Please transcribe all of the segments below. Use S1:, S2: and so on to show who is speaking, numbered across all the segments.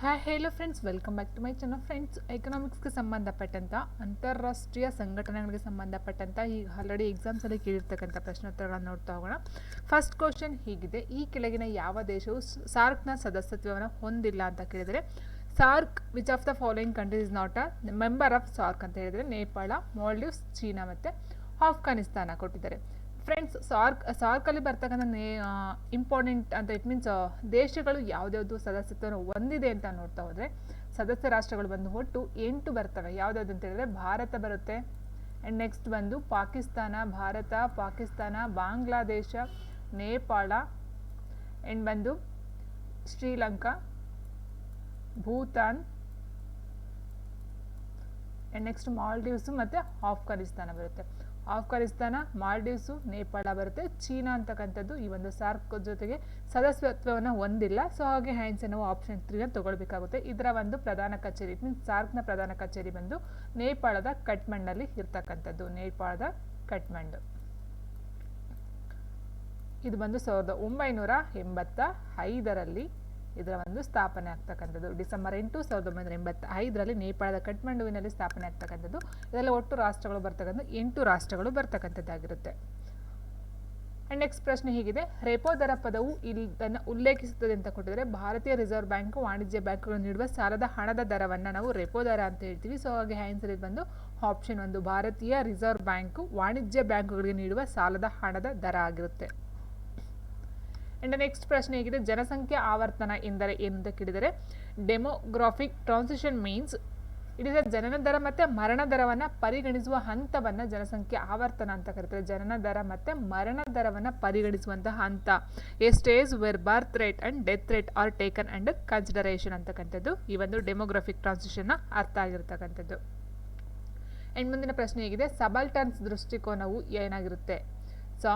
S1: Hi hello friends welcome back to my channel friends ಎಕನಾಮಿಕ್ಸ್ಗೆ ಸಂಬಂಧಪಟ್ಟಂಥ ಅಂತಾರಾಷ್ಟ್ರೀಯ ಸಂಘಟನೆಗಳಿಗೆ ಸಂಬಂಧಪಟ್ಟಂಥ ಈ ಆಲ್ರೆಡಿ ಎಕ್ಸಾಮ್ಸಲ್ಲಿ ಕೇಳಿರ್ತಕ್ಕಂಥ ಪ್ರಶ್ನೋತ್ತರಗಳನ್ನು ನೋಡ್ತಾ ಹೋಗೋಣ. ಫಸ್ಟ್ ಕ್ವಶನ್ ಹೀಗಿದೆ. ಈ ಕೆಳಗಿನ ಯಾವ ದೇಶವು ಸಾರ್ಕ್ನ ಸದಸ್ಯತ್ವವನ್ನು ಹೊಂದಿಲ್ಲ ಅಂತ ಕೇಳಿದರೆ, SAARC which of the following countries is not a member of SAARC ಅಂತ ಹೇಳಿದರೆ, ನೇಪಾಳ, ಮಾಲ್ಡೀವ್ಸ್, ಚೀನಾ ಮತ್ತು ಆಫ್ಘಾನಿಸ್ತಾನ ಕೊಟ್ಟಿದ್ದಾರೆ. ಫ್ರೆಂಡ್ಸ್ ಸಾರ್ಕ್, ಸಾರ್ಕಲ್ಲಿ ಬರ್ತಕ್ಕಂಥ ನೇ ಇಂಪಾರ್ಟೆಂಟ್ ಅಂತ ಇಟ್ ಮೀನ್ಸ್ ದೇಶಗಳು ಯಾವುದ್ಯಾವುದು ಸದಸ್ಯತ್ವವನ್ನು ಹೊಂದಿದೆ ಅಂತ ನೋಡ್ತಾ ಹೋದರೆ, ಸದಸ್ಯ ರಾಷ್ಟ್ರಗಳು ಬಂದು ಒಟ್ಟು ಎಂಟು ಬರ್ತವೆ. ಯಾವುದ್ಯಾವುದು ಅಂತ ಹೇಳಿದ್ರೆ ಭಾರತ ಬರುತ್ತೆ. ಆ್ಯಂಡ್ ನೆಕ್ಸ್ಟ್ ಬಂದು ಪಾಕಿಸ್ತಾನ, ಭಾರತ, ಪಾಕಿಸ್ತಾನ, ಬಾಂಗ್ಲಾದೇಶ, ನೇಪಾಳ ಆ್ಯಂಡ್ ಬಂದು ಶ್ರೀಲಂಕಾ, ಭೂತಾನ್ ಆ್ಯಂಡ್ ನೆಕ್ಸ್ಟ್ ಮಾಲ್ಡೀವ್ಸು ಮತ್ತು ಆಫ್ಘಾನಿಸ್ತಾನ ಬರುತ್ತೆ. ಆಫ್ಘಾನಿಸ್ತಾನ, ಮಾಲ್ಡೀವ್ಸು, ನೇಪಾಳ ಬರುತ್ತೆ. ಚೀನಾ ಅಂತಕ್ಕಂಥದ್ದು ಈ ಒಂದು ಸಾರ್ಕ್ ಜೊತೆಗೆ ಸದಸ್ಯತ್ವವನ್ನು ಹೊಂದಿಲ್ಲ. ಸೊ ಹಾಗೆ ಹ್ಯಾಂಡ್ಸ್ ನಾವು ಆಪ್ಷನ್ ತ್ರೀನ ತಗೊಳ್ಬೇಕಾಗುತ್ತೆ. ಇದರ ಒಂದು ಪ್ರಧಾನ ಕಚೇರಿ ಮೀನ್ಸ್ ಸಾರ್ಕ್ನ ಪ್ರಧಾನ ಕಚೇರಿ ಬಂದು ನೇಪಾಳದ ಕಟ್ಮಂಡಲ್ಲಿ ಇರ್ತಕ್ಕಂಥದ್ದು. ನೇಪಾಳದ ಕಟ್ಮಂಡು ಇದು ಬಂದು ಸಾವಿರದ ಒಂಬೈನೂರ ಎಂಬತ್ತ ಐದರಲ್ಲಿ ಇದರ ಒಂದು ಸ್ಥಾಪನೆ ಆಗ್ತಕ್ಕಂಥದ್ದು. ಡಿಸೆಂಬರ್ ಎಂಟು ಸಾವಿರದ ಒಂಬೈನೂರ ಎಂಬತ್ತ ಐದರಲ್ಲಿ ನೇಪಾಳದ ಕಠ್ಮಂಡುವಿನಲ್ಲಿ ಸ್ಥಾಪನೆ ಆಗ್ತಕ್ಕಂಥದ್ದು. ಇದರಲ್ಲಿ ಒಟ್ಟು ರಾಷ್ಟ್ರಗಳು ಬರ್ತಕ್ಕಂಥ ಎಂಟು ರಾಷ್ಟ್ರಗಳು ಬರ್ತಕ್ಕಂಥದ್ದಾಗಿರುತ್ತೆ. ಆ್ಯಂಡ್ ನೆಕ್ಸ್ಟ್ ಪ್ರಶ್ನೆ ಹೀಗಿದೆ. ರೆಪೋ ದರ ಪದವು ಇದನ್ನು ಉಲ್ಲೇಖಿಸುತ್ತದೆ ಅಂತ ಕೊಟ್ಟಿದ್ರೆ ಭಾರತೀಯ ರಿಸರ್ವ್ ಬ್ಯಾಂಕ್ ವಾಣಿಜ್ಯ ಬ್ಯಾಂಕ್ಗಳು ನೀಡುವ ಸಾಲದ ಹಣದ ದರವನ್ನು ನಾವು ರೆಪೋ ದರ ಅಂತ ಹೇಳ್ತೀವಿ. ಸೊ ಹಾಗೆ ಆನ್ಸರ್ ಇದು ಬಂದು ಆಪ್ಷನ್ ಒಂದು, ಭಾರತೀಯ ರಿಸರ್ವ್ ಬ್ಯಾಂಕು ವಾಣಿಜ್ಯ ಬ್ಯಾಂಕುಗಳಿಗೆ ನೀಡುವ ಸಾಲದ ಹಣದ ದರ ಆಗಿರುತ್ತೆ. ಆ್ಯಂಡ್ ನೆಕ್ಸ್ಟ್ ಪ್ರಶ್ನೆ ಹೇಗಿದೆ ಜನಸಂಖ್ಯಾ ಆವರ್ತನ ಎಂದರೆ ಏನು ಅಂತ ಕೇಳಿದರೆ demographic transition means it is a ಜನನ ದರ ಮತ್ತು ಮರಣ ದರವನ್ನು ಪರಿಗಣಿಸುವ ಹಂತವನ್ನು ಜನಸಂಖ್ಯೆ ಆವರ್ತನ ಅಂತ ಕರೀತಾರೆ. ಜನನ ದರ ಮತ್ತು ಮರಣ ದರವನ್ನು ಪರಿಗಣಿಸುವಂತಹ ಹಂತ. A stage where birth rate and death rate are taken and consideration ಅಂತಕ್ಕಂಥದ್ದು ಈ ಒಂದು ಡೆಮೋಗ್ರಾಫಿಕ್ ಟ್ರಾನ್ಸಿಷನ್ನ ಅರ್ಥ ಆಗಿರ್ತಕ್ಕಂಥದ್ದು. ಆ್ಯಂಡ್ ಮುಂದಿನ ಪ್ರಶ್ನೆ ಹೇಗಿದೆ ಸಬಲ್ಟನ್ಸ್ ದೃಷ್ಟಿಕೋನವು ಏನಾಗಿರುತ್ತೆ? ಸೊ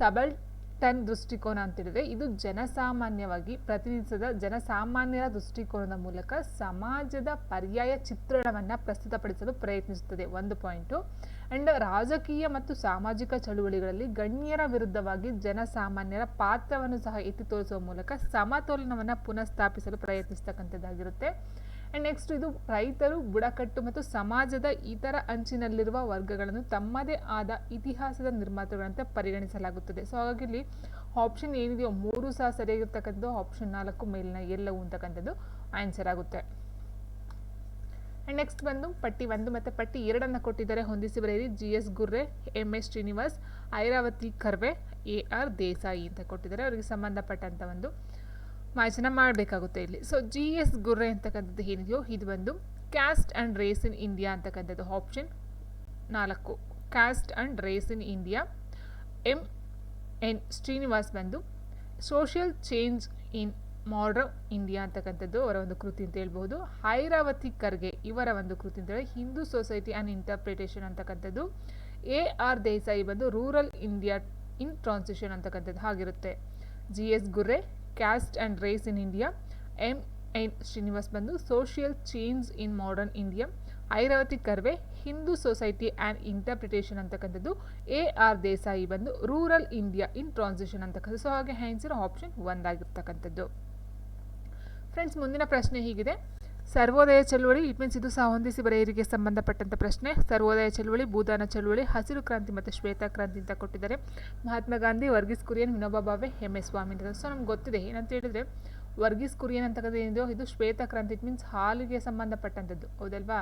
S1: ಸಬಲ್ ಟನ್ ದೃಷ್ಟಿಕೋನ ಅಂತ ಹೇಳಿದ್ರೆ ಇದು ಜನಸಾಮಾನ್ಯವಾಗಿ ಪ್ರತಿನಿಧಿಸಿದ ಜನಸಾಮಾನ್ಯರ ದೃಷ್ಟಿಕೋನದ ಮೂಲಕ ಸಮಾಜದ ಪರ್ಯಾಯ ಚಿತ್ರಣವನ್ನು ಪ್ರಸ್ತುತಪಡಿಸಲು ಪ್ರಯತ್ನಿಸುತ್ತದೆ. ಒಂದು ಪಾಯಿಂಟು. ಆ್ಯಂಡ್ ರಾಜಕೀಯ ಮತ್ತು ಸಾಮಾಜಿಕ ಚಳುವಳಿಗಳಲ್ಲಿ ಗಣ್ಯರ ವಿರುದ್ಧವಾಗಿ ಜನಸಾಮಾನ್ಯರ ಪಾತ್ರವನ್ನು ಸಹ ಎತ್ತಿ ತೋರಿಸುವ ಮೂಲಕ ಸಮತೋಲನವನ್ನು ಪುನಃಸ್ಥಾಪಿಸಲು ಪ್ರಯತ್ನಿಸ್ತಕ್ಕಂಥದ್ದಾಗಿರುತ್ತೆ. ಆ್ಯಂಡ್ ನೆಕ್ಸ್ಟ್ ಇದು, ರೈತರು ಬುಡಕಟ್ಟು ಮತ್ತು ಸಮಾಜದ ಇತರ ಅಂಚಿನಲ್ಲಿರುವ ವರ್ಗಗಳನ್ನು ತಮ್ಮದೇ ಆದ ಇತಿಹಾಸದ ನಿರ್ಮಾತೃಗಳಂತೆ ಪರಿಗಣಿಸಲಾಗುತ್ತದೆ. ಸೊ ಹಾಗಾಗಿ ಇಲ್ಲಿ ಆಪ್ಷನ್ ಏನಿದೆಯೋ ಮೂರು ಸಹ ಸರಿಯಾಗಿರ್ತಕ್ಕಂಥದ್ದು ಆಪ್ಷನ್ ನಾಲ್ಕು ಮೇಲಿನ ಎಲ್ಲವೂ ಅಂತಕ್ಕಂಥದ್ದು ಆನ್ಸರ್ ಆಗುತ್ತೆ. ಆ್ಯಂಡ್ ನೆಕ್ಸ್ಟ್ ಬಂದು, ಪಟ್ಟಿ ಒಂದು ಮತ್ತು ಪಟ್ಟಿ ಎರಡನ್ನು ಕೊಟ್ಟಿದ್ದಾರೆ. ಹೊಂದಿಸಿ ಬರೆಯಿರಿ. G S Ghurye M S Srinivas, Irawati Karve A R Desai ಅಂತ ಕೊಟ್ಟಿದ್ದಾರೆ. ಅವರಿಗೆ ಸಂಬಂಧಪಟ್ಟಂಥ ಒಂದು ಮಾಹಿತಿನ ಮಾಡಬೇಕಾಗುತ್ತೆ ಇಲ್ಲಿ. ಸೊ ಜಿ ಎಸ್ ಗುರ್ರೆ ಅಂತಕ್ಕಂಥದ್ದು ಏನಿದೆಯೋ, ಇದು ಬಂದು caste and race in India ಅಂತಕ್ಕಂಥದ್ದು ಆಪ್ಷನ್ ನಾಲ್ಕು. Caste and race in India M N Srinivas ಬಂದು social change in modern India ಅಂತಕ್ಕಂಥದ್ದು ಅವರ ಒಂದು ಕೃತಿ ಅಂತ ಹೇಳ್ಬೋದು ಐರಾವತಿ ಖರ್ಗೆ ಇವರ ಒಂದು ಕೃತಿ ಅಂತ ಹೇಳಿ ಹಿಂದೂ ಸೊಸೈಟಿ ಆ್ಯಂಡ್ ಇಂಟರ್ಪ್ರಿಟೇಷನ್ ಅಂತಕ್ಕಂಥದ್ದು ಎ ಆರ್ ದೇಸಾಯಿ ಬಂದು ರೂರಲ್ ಇಂಡಿಯಾ ಇನ್ ಟ್ರಾನ್ಸಿಷನ್ ಅಂತಕ್ಕಂಥದ್ದು ಆಗಿರುತ್ತೆ G S Ghurye caste and race in India M N Srinivas ಬಂದು social change in modern India Irawati Karve Hindu society and interpretation ಅಂತಕ್ಕಂಥದ್ದು A R Desai ಬಂದು rural India in transition ಅಂತಕ್ಕಂಥದ್ದು. So ಹಾಗೆ answer option ಒಂದಾಗಿರ್ತಕ್ಕಂಥದ್ದು. Friends ಮುಂದಿನ ಪ್ರಶ್ನೆ ಹೀಗಿದೆ. ಸರ್ವೋದಯ ಚಳುವಳಿ, ಇಟ್ ಮೀನ್ಸ್ ಇದು ಸಹ ಬರೆಯರಿಗೆ ಸಂಬಂಧಪಟ್ಟಂಥ ಪ್ರಶ್ನೆ. ಸರ್ವೋದಯ ಚಳುವಳಿ, ಭೂದಾನ ಚಳುವಳಿ, ಹಸಿರು ಕ್ರಾಂತಿ ಮತ್ತು ಶ್ವೇತ ಕ್ರಾಂತಿ ಅಂತ ಕೊಟ್ಟಿದ್ದಾರೆ. ಮಹಾತ್ಮ ಗಾಂಧಿ, ವರ್ಗೀಸ್ ಕುರಿಯನ್, ವಿನೋಬಾ ಭಾವೆ ಎಂ ಎಸ್ ಸ್ವಾಮಿ ಅಂತ. ಸೊ ನಮ್ಗೆ ಗೊತ್ತಿದೆ, ಏನಂತ ಹೇಳಿದ್ರೆ ವರ್ಗೀಸ್ ಕುರಿಯನ್ ಅಂತಕ್ಕಂಥ ಏನಿದೆಯೋ ಇದು ಶ್ವೇತ ಕ್ರಾಂತಿ, ಇಟ್ ಮೀನ್ಸ್ ಹಾಲಿಗೆ ಸಂಬಂಧಪಟ್ಟಂಥದ್ದು ಹೌದಲ್ವಾ?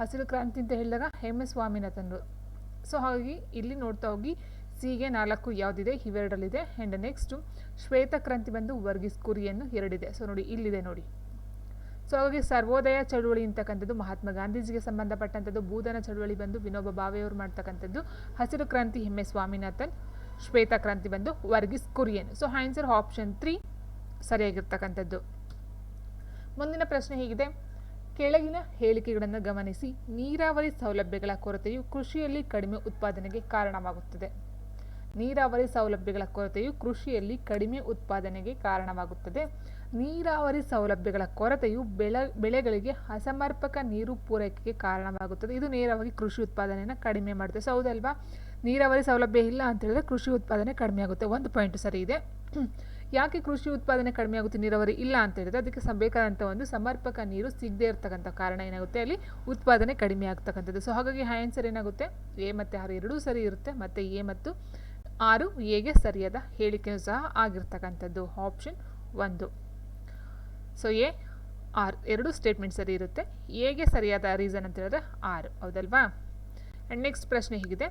S1: ಹಸಿರು ಕ್ರಾಂತಿ ಅಂತ ಹೇಳಿದಾಗ ಎಂ ಎಸ್ ಸ್ವಾಮಿನಾಥನ್ರು ಸೊ ಹಾಗಾಗಿ ಇಲ್ಲಿ ನೋಡ್ತಾ ಹೋಗಿ, ಸಿಗೆ ನಾಲ್ಕು ಯಾವುದಿದೆ? ಇವೆರಡಲ್ಲಿದೆ. ಆ್ಯಂಡ್ ನೆಕ್ಸ್ಟು ಶ್ವೇತ ಕ್ರಾಂತಿ ಬಂದು ವರ್ಗೀಸ್ ಕುರಿಯನ್ನು ಎರಡಿದೆ. ಸೊ ನೋಡಿ, ಇಲ್ಲಿದೆ ನೋಡಿ. ಸೊ ಹಾಗಾಗಿ ಸರ್ವೋದಯ ಚಳುವಳಿ ಅಂತಕ್ಕಂಥದ್ದು ಮಹಾತ್ಮ ಗಾಂಧೀಜಿಗೆ ಸಂಬಂಧಪಟ್ಟಂಥದ್ದು ಭೂದನ ಚಳುವಳಿ ಬಂದು ವಿನೋಬ ಭಾವೆಯವರು ಮಾಡ್ತಕ್ಕಂಥದ್ದು, ಹಸಿರು ಕ್ರಾಂತಿ ಹೆಮ್ಮೆ ಸ್ವಾಮಿನಾಥನ್, ಶ್ವೇತ ಕ್ರಾಂತಿ ಬಂದು Varghese Kurien. So answer option three ಸರಿಯಾಗಿರ್ತಕ್ಕಂಥದ್ದು. ಮುಂದಿನ ಪ್ರಶ್ನೆ ಹೀಗಿದೆ. ಕೆಳಗಿನ ಹೇಳಿಕೆಗಳನ್ನು ಗಮನಿಸಿ. ನೀರಾವರಿ ಸೌಲಭ್ಯಗಳ ಕೊರತೆಯು ಕೃಷಿಯಲ್ಲಿ ಕಡಿಮೆ ಉತ್ಪಾದನೆಗೆ ಕಾರಣವಾಗುತ್ತದೆ. ನೀರಾವರಿ ಸೌಲಭ್ಯಗಳ ಕೊರತೆಯು ಕೃಷಿಯಲ್ಲಿ ಕಡಿಮೆ ಉತ್ಪಾದನೆಗೆ ಕಾರಣವಾಗುತ್ತದೆ. ನೀರಾವರಿ ಸೌಲಭ್ಯಗಳ ಕೊರತೆಯು ಬೆಳ, ಬೆಳೆಗಳಿಗೆ ಅಸಮರ್ಪಕ ನೀರು ಪೂರೈಕೆಗೆ ಕಾರಣವಾಗುತ್ತದೆ. ಇದು ನೇರವಾಗಿ ಕೃಷಿ ಉತ್ಪಾದನೆಯನ್ನು ಕಡಿಮೆ ಮಾಡುತ್ತೆ. ಸೊ ಹೌದಲ್ವಾ? ನೀರಾವರಿ ಸೌಲಭ್ಯ ಇಲ್ಲ ಅಂತ ಹೇಳಿದ್ರೆ ಕೃಷಿ ಉತ್ಪಾದನೆ ಕಡಿಮೆ ಆಗುತ್ತೆ. ಒಂದು ಪಾಯಿಂಟ್ ಸರಿ ಇದೆ. ಯಾಕೆ ಕೃಷಿ ಉತ್ಪಾದನೆ ಕಡಿಮೆ ಆಗುತ್ತೆ, ನೀರಾವರಿ ಇಲ್ಲ ಅಂತ ಹೇಳಿದ್ರೆ ಅದಕ್ಕೆ ಬೇಕಾದಂಥ ಒಂದು ಸಮರ್ಪಕ ನೀರು ಸಿಗದೇ ಇರ್ತಕ್ಕಂಥ ಕಾರಣ ಏನಾಗುತ್ತೆ? ಅಲ್ಲಿ ಉತ್ಪಾದನೆ ಕಡಿಮೆ ಆಗ್ತಕ್ಕಂಥದ್ದು. ಸೊ ಹಾಗಾಗಿ ಆನ್ಸರ್ ಏನಾಗುತ್ತೆ? ಎ ಮತ್ತು ಆರು ಎರಡೂ ಸರಿ ಇರುತ್ತೆ. ಮತ್ತು ಎ ಮತ್ತು ಆರು ಎಗೆ ಸರಿಯಾದ ಹೇಳಿಕೆಯೂ ಸಹ ಆಗಿರ್ತಕ್ಕಂಥದ್ದು. ಆಪ್ಷನ್ ಒಂದು. ಸೊ ಎ ಆರ್ ಎರಡು ಸ್ಟೇಟ್ಮೆಂಟ್ ಸರಿ ಇರುತ್ತೆ. ಎಗೆ ಸರಿಯಾದ ರೀಸನ್ ಅಂತ ಹೇಳಿದ್ರೆ ಆರ್ ಹೌದಲ್ವಾ? ಆ್ಯಂಡ್ ನೆಕ್ಸ್ಟ್ ಪ್ರಶ್ನೆ ಹೀಗಿದೆ.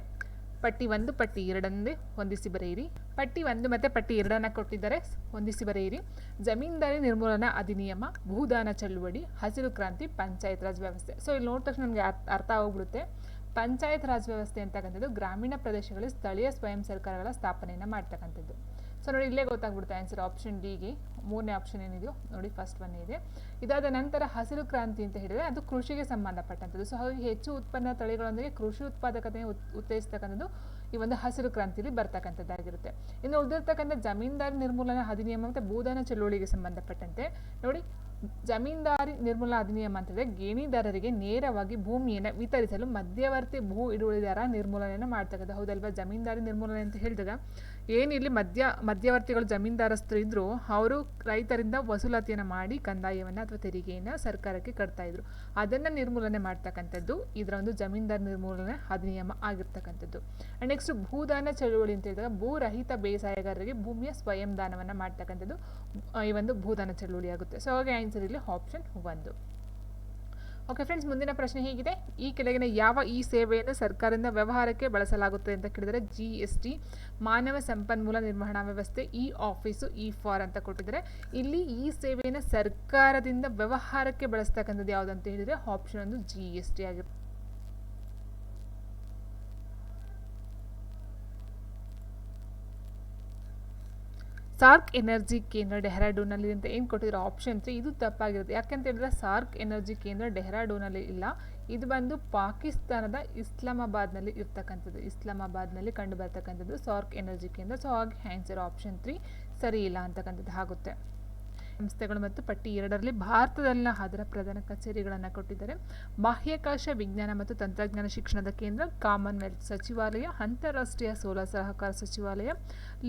S1: ಪಟ್ಟಿ ಒಂದು, ಪಟ್ಟಿ ಎರಡನ್ನೇ ಹೊಂದಿಸಿ ಬರೆಯಿರಿ. ಪಟ್ಟಿ ಒಂದು ಮತ್ತು ಪಟ್ಟಿ ಎರಡನ್ನು ಕೊಟ್ಟಿದ್ದಾರೆ. ಹೊಂದಿಸಿ ಬರೆಯಿರಿ. ಜಮೀನ್ದಾರಿ ನಿರ್ಮೂಲನಾ ಅಧಿನಿಯಮ ಭೂದಾನ ಚಳುವಳಿ, ಹಸಿರು ಕ್ರಾಂತಿ, ಪಂಚಾಯತ್ ರಾಜ್ ವ್ಯವಸ್ಥೆ. ಸೊ ಇಲ್ಲಿ ನೋಡಿದ ತಕ್ಷಣ ನನಗೆ ಅರ್ಥ ಹೋಗ್ಬಿಡುತ್ತೆ ಪಂಚಾಯತ್ ರಾಜ್ ವ್ಯವಸ್ಥೆ ಅಂತಕ್ಕಂಥದ್ದು ಗ್ರಾಮೀಣ ಪ್ರದೇಶಗಳಲ್ಲಿ ಸ್ಥಳೀಯ ಸ್ವಯಂ ಸರ್ಕಾರಗಳ ಸ್ಥಾಪನೆಯನ್ನು ಮಾಡ್ತಕ್ಕಂಥದ್ದು. ಸೊ ನೋಡಿ ಇಲ್ಲೇ ಗೊತ್ತಾಗ್ಬಿಡುತ್ತೆ ಆನ್ಸರ್ ಆಪ್ಷನ್ ಡಿಗೆ ಮೂರನೇ ಆಪ್ಷನ್ ಏನಿದೆಯೋ? ನೋಡಿ ಫಸ್ಟ್ ಒನ್ ಇದೆ. ಇದಾದ ನಂತರ ಹಸಿರು ಕ್ರಾಂತಿ ಅಂತ ಹೇಳಿದರೆ ಅದು ಕೃಷಿಗೆ ಸಂಬಂಧಪಟ್ಟಂಥದ್ದು. ಸೊ ಹಾಗಾಗಿ ಹೆಚ್ಚು ಉತ್ಪನ್ನ ತಳಿಗಳೊಂದಿಗೆ ಕೃಷಿ ಉತ್ಪಾದಕತೆ ಉತ್ತೇಜಿಸ್ತಕ್ಕಂಥದ್ದು ಈ ಒಂದು ಹಸಿರು ಕ್ರಾಂತಿಯಲ್ಲಿ ಬರ್ತಕ್ಕಂಥದ್ದಾಗಿರುತ್ತೆ. ಇನ್ನು ಉಳಿದಿರ್ತಕ್ಕಂಥ ಜಮೀನ್ದಾರಿ ನಿರ್ಮೂಲನಾ ಅಧಿನಿಯಮ ಮತ್ತು ಭೂದಾನ ಚಳುವಳಿಗೆ ಸಂಬಂಧಪಟ್ಟಂತೆ, ನೋಡಿ ಜಮೀನ್ದಾರಿ ನಿರ್ಮೂಲನಾ ಅಧಿನಿಯಮ ಅಂತಂದರೆ ಗೇಣಿದಾರರಿಗೆ ನೇರವಾಗಿ ಭೂಮಿಯನ್ನು ವಿತರಿಸಲು ಮಧ್ಯವರ್ತಿ ಭೂ ಹಿಡುವಳಿದಾರ ನಿರ್ಮೂಲನೆಯನ್ನು ಮಾಡ್ತಕ್ಕಂಥ ಹೌದಲ್ವಾ? ಜಮೀನ್ದಾರಿ ನಿರ್ಮೂಲನೆ ಅಂತ ಹೇಳಿದಾಗ ಏನಿಲ್ಲಿ ಮಧ್ಯ ಮಧ್ಯವರ್ತಿಗಳು ಜಮೀನ್ದಾರಸ್ಥರು ಇದ್ದರು ಅವರು ರೈತರಿಂದ ವಸೂಲಾತಿಯನ್ನು ಮಾಡಿ ಕಂದಾಯವನ್ನು ಅಥವಾ ತೆರಿಗೆಯನ್ನು ಸರ್ಕಾರಕ್ಕೆ ಕಟ್ತಾಯಿದ್ರು ಅದನ್ನು ನಿರ್ಮೂಲನೆ ಮಾಡ್ತಕ್ಕಂಥದ್ದು, ಇದರ ಒಂದು ಜಮೀನ್ದಾರ ನಿರ್ಮೂಲನೆ ಅಧಿನಿಯಮ ಆಗಿರ್ತಕ್ಕಂಥದ್ದು. ಆ್ಯಂಡ್ ನೆಕ್ಸ್ಟ್ ಭೂದಾನ ಚಳುವಳಿ ಅಂತ ಹೇಳಿದಾಗ ಭೂರಹಿತ ಬೇಸಾಯಗಾರರಿಗೆ ಭೂಮಿಯ ಸ್ವಯಂ ದಾನವನ್ನು ಮಾಡ್ತಕ್ಕಂಥದ್ದು, ಈ ಒಂದು ಭೂದಾನ ಚಳುವಳಿ ಆಗುತ್ತೆ. ಸೊ ಹಾಗೆ ಆನ್ಸರ್ ಇಲ್ಲಿ ಆಪ್ಷನ್ ಒಂದು. ಓಕೆ ಫ್ರೆಂಡ್ಸ್ ಮುಂದಿನ ಪ್ರಶ್ನೆ ಹೀಗಿದೆ. ಈ ಕೆಳಗಿನ ಯಾವ ಈ ಸೇವೆಯನ್ನು ಸರ್ಕಾರದಿಂದ ವ್ಯವಹಾರಕ್ಕೆ ಬಳಸಲಾಗುತ್ತದೆ ಅಂತ ಕೇಳಿದರೆ ಜಿ ಎಸ್ ಟಿ ಮಾನವ ಸಂಪನ್ಮೂಲ ನಿರ್ವಹಣಾ ವ್ಯವಸ್ಥೆ ಇ ಆಫೀಸು ಇ ಫಾರ್ ಅಂತ ಕೊಟ್ಟಿದ್ದಾರೆ. ಇಲ್ಲಿ ಈ ಸೇವೆಯನ್ನು ಸರ್ಕಾರದಿಂದ ವ್ಯವಹಾರಕ್ಕೆ ಬಳಸ್ತಕ್ಕಂಥದ್ದು ಯಾವುದಂತ ಹೇಳಿದರೆ ಆಪ್ಷನ್ ಒಂದು ಜಿ ಎಸ್ ಟಿ ಆಗಿರುತ್ತೆ. ಸಾರ್ಕ್ ಎನರ್ಜಿ ಕೇಂದ್ರ ಡೆಹ್ರಾಡೂನಲ್ಲಿ ಅಂತ ಏನು ಕೊಟ್ಟಿದ್ರು ಆಪ್ಷನ್ ತ್ರೀ ಇದು ತಪ್ಪಾಗಿರುತ್ತೆ. ಯಾಕೆಂತ ಹೇಳಿದ್ರೆ ಸಾರ್ಕ್ ಎನರ್ಜಿ ಕೇಂದ್ರ ಡೆಹ್ರಾಡೂನಲ್ಲಿ ಇಲ್ಲ. ಇದು ಬಂದು ಪಾಕಿಸ್ತಾನದ ಇಸ್ಲಾಮಾಬಾದ್ನಲ್ಲಿ ಇರ್ತಕ್ಕಂಥದ್ದು. ಇಸ್ಲಾಮಾಬಾದ್ನಲ್ಲಿ ಕಂಡು ಬರ್ತಕ್ಕಂಥದ್ದು ಸಾರ್ಕ್ ಎನರ್ಜಿ ಕೇಂದ್ರ ಸೊ ಹಾಗೆ ಆನ್ಸರ್ ಆಪ್ಷನ್ ತ್ರೀ ಸರಿ ಇಲ್ಲ ಅಂತಕ್ಕಂಥದ್ದು ಆಗುತ್ತೆ. ಸಂಸ್ಥೆಗಳು ಮತ್ತು ಪಟ್ಟಿ ಎರಡರಲ್ಲಿ ಭಾರತದಲ್ಲಿನ ಅದರ ಪ್ರಧಾನ ಕಚೇರಿಗಳನ್ನು ಕೊಟ್ಟಿದ್ದಾರೆ. ಬಾಹ್ಯಾಕಾಶ ವಿಜ್ಞಾನ ಮತ್ತು ತಂತ್ರಜ್ಞಾನ ಶಿಕ್ಷಣದ ಕೇಂದ್ರ, ಕಾಮನ್ವೆಲ್ತ್ ಸಚಿವಾಲಯ, ಅಂತಾರಾಷ್ಟ್ರೀಯ ಸೋಲಾರ್ ಸಹಕಾರ ಸಚಿವಾಲಯ,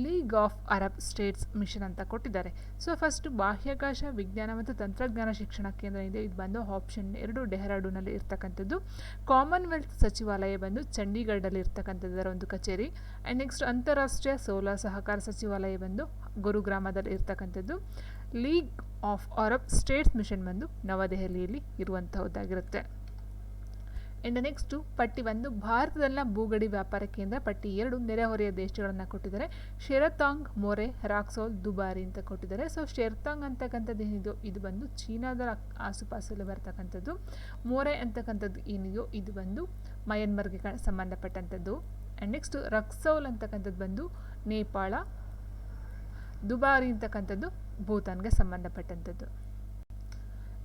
S1: League of Arab States mission ಅಂತ ಕೊಟ್ಟಿದ್ದಾರೆ. ಸೊ ಫಸ್ಟ್ ಬಾಹ್ಯಾಕಾಶ ವಿಜ್ಞಾನ ಮತ್ತು ತಂತ್ರಜ್ಞಾನ ಶಿಕ್ಷಣ ಕೇಂದ್ರ ಇದೆ. ಇದು ಬಂದು ಆಪ್ಷನ್ ಎರಡು ಡೆಹರಾಡೂನಲ್ಲಿ ಇರ್ತಕ್ಕಂಥದ್ದು. ಕಾಮನ್ವೆಲ್ತ್ ಸಚಿವಾಲಯ ಬಂದು ಚಂಡೀಗಢಲ್ಲಿ ಇರ್ತಕ್ಕಂಥದ್ದರ ಒಂದು ಕಚೇರಿ. ಆ್ಯಂಡ್ ನೆಕ್ಸ್ಟ್ ಅಂತಾರಾಷ್ಟ್ರೀಯ ಸೋಲಾರ್ ಸಹಕಾರ ಸಚಿವಾಲಯ ಬಂದು ಗುರುಗ್ರಾಮದಲ್ಲಿ ಇರ್ತಕ್ಕಂಥದ್ದು. League of Arab States mission ಬಂದು ನವದೆಹಲಿಯಲ್ಲಿ ಇರುವಂತಹದ್ದಾಗಿರುತ್ತೆ. ಆ್ಯಂಡ್ ನೆಕ್ಸ್ಟು ಪಟ್ಟಿ ಒಂದು, ಭಾರತದಲ್ಲಿನ ಭೂಗಡಿ ವ್ಯಾಪಾರ ಕೇಂದ್ರ ಪಟ್ಟಿ ಎರಡು, ನೆರೆಹೊರೆಯ ದೇಶಗಳನ್ನು ಕೊಟ್ಟಿದ್ದಾರೆ. ಶೆರತಾಂಗ್, ಮೊರೆ, ರಾಕ್ಸೋಲ್, ದುಬಾರಿ ಅಂತ ಕೊಟ್ಟಿದ್ದಾರೆ. ಸೊ ಶೆರ್ತಾಂಗ್ ಅಂತಕ್ಕಂಥದ್ದು ಏನಿದೆಯೋ, ಇದು ಬಂದು ಚೀನಾದ ಆಸುಪಾಸಲ್ಲಿ ಬರ್ತಕ್ಕಂಥದ್ದು. ಮೊರೆ ಅಂತಕ್ಕಂಥದ್ದು ಏನಿದೆಯೋ, ಇದು ಬಂದು ಮಯನ್ಮಾರ್ಗೆ ಸಂಬಂಧಪಟ್ಟಂಥದ್ದು. ಆ್ಯಂಡ್ ನೆಕ್ಸ್ಟ್ ರಕ್ಸೌಲ್ ಅಂತಕ್ಕಂಥದ್ದು ಬಂದು ನೇಪಾಳ ದುಬಾರಿ ಅಂತಕ್ಕಂಥದ್ದು ಭೂತಾನ್ಗೆ ಸಂಬಂಧಪಟ್ಟಂಥದ್ದು.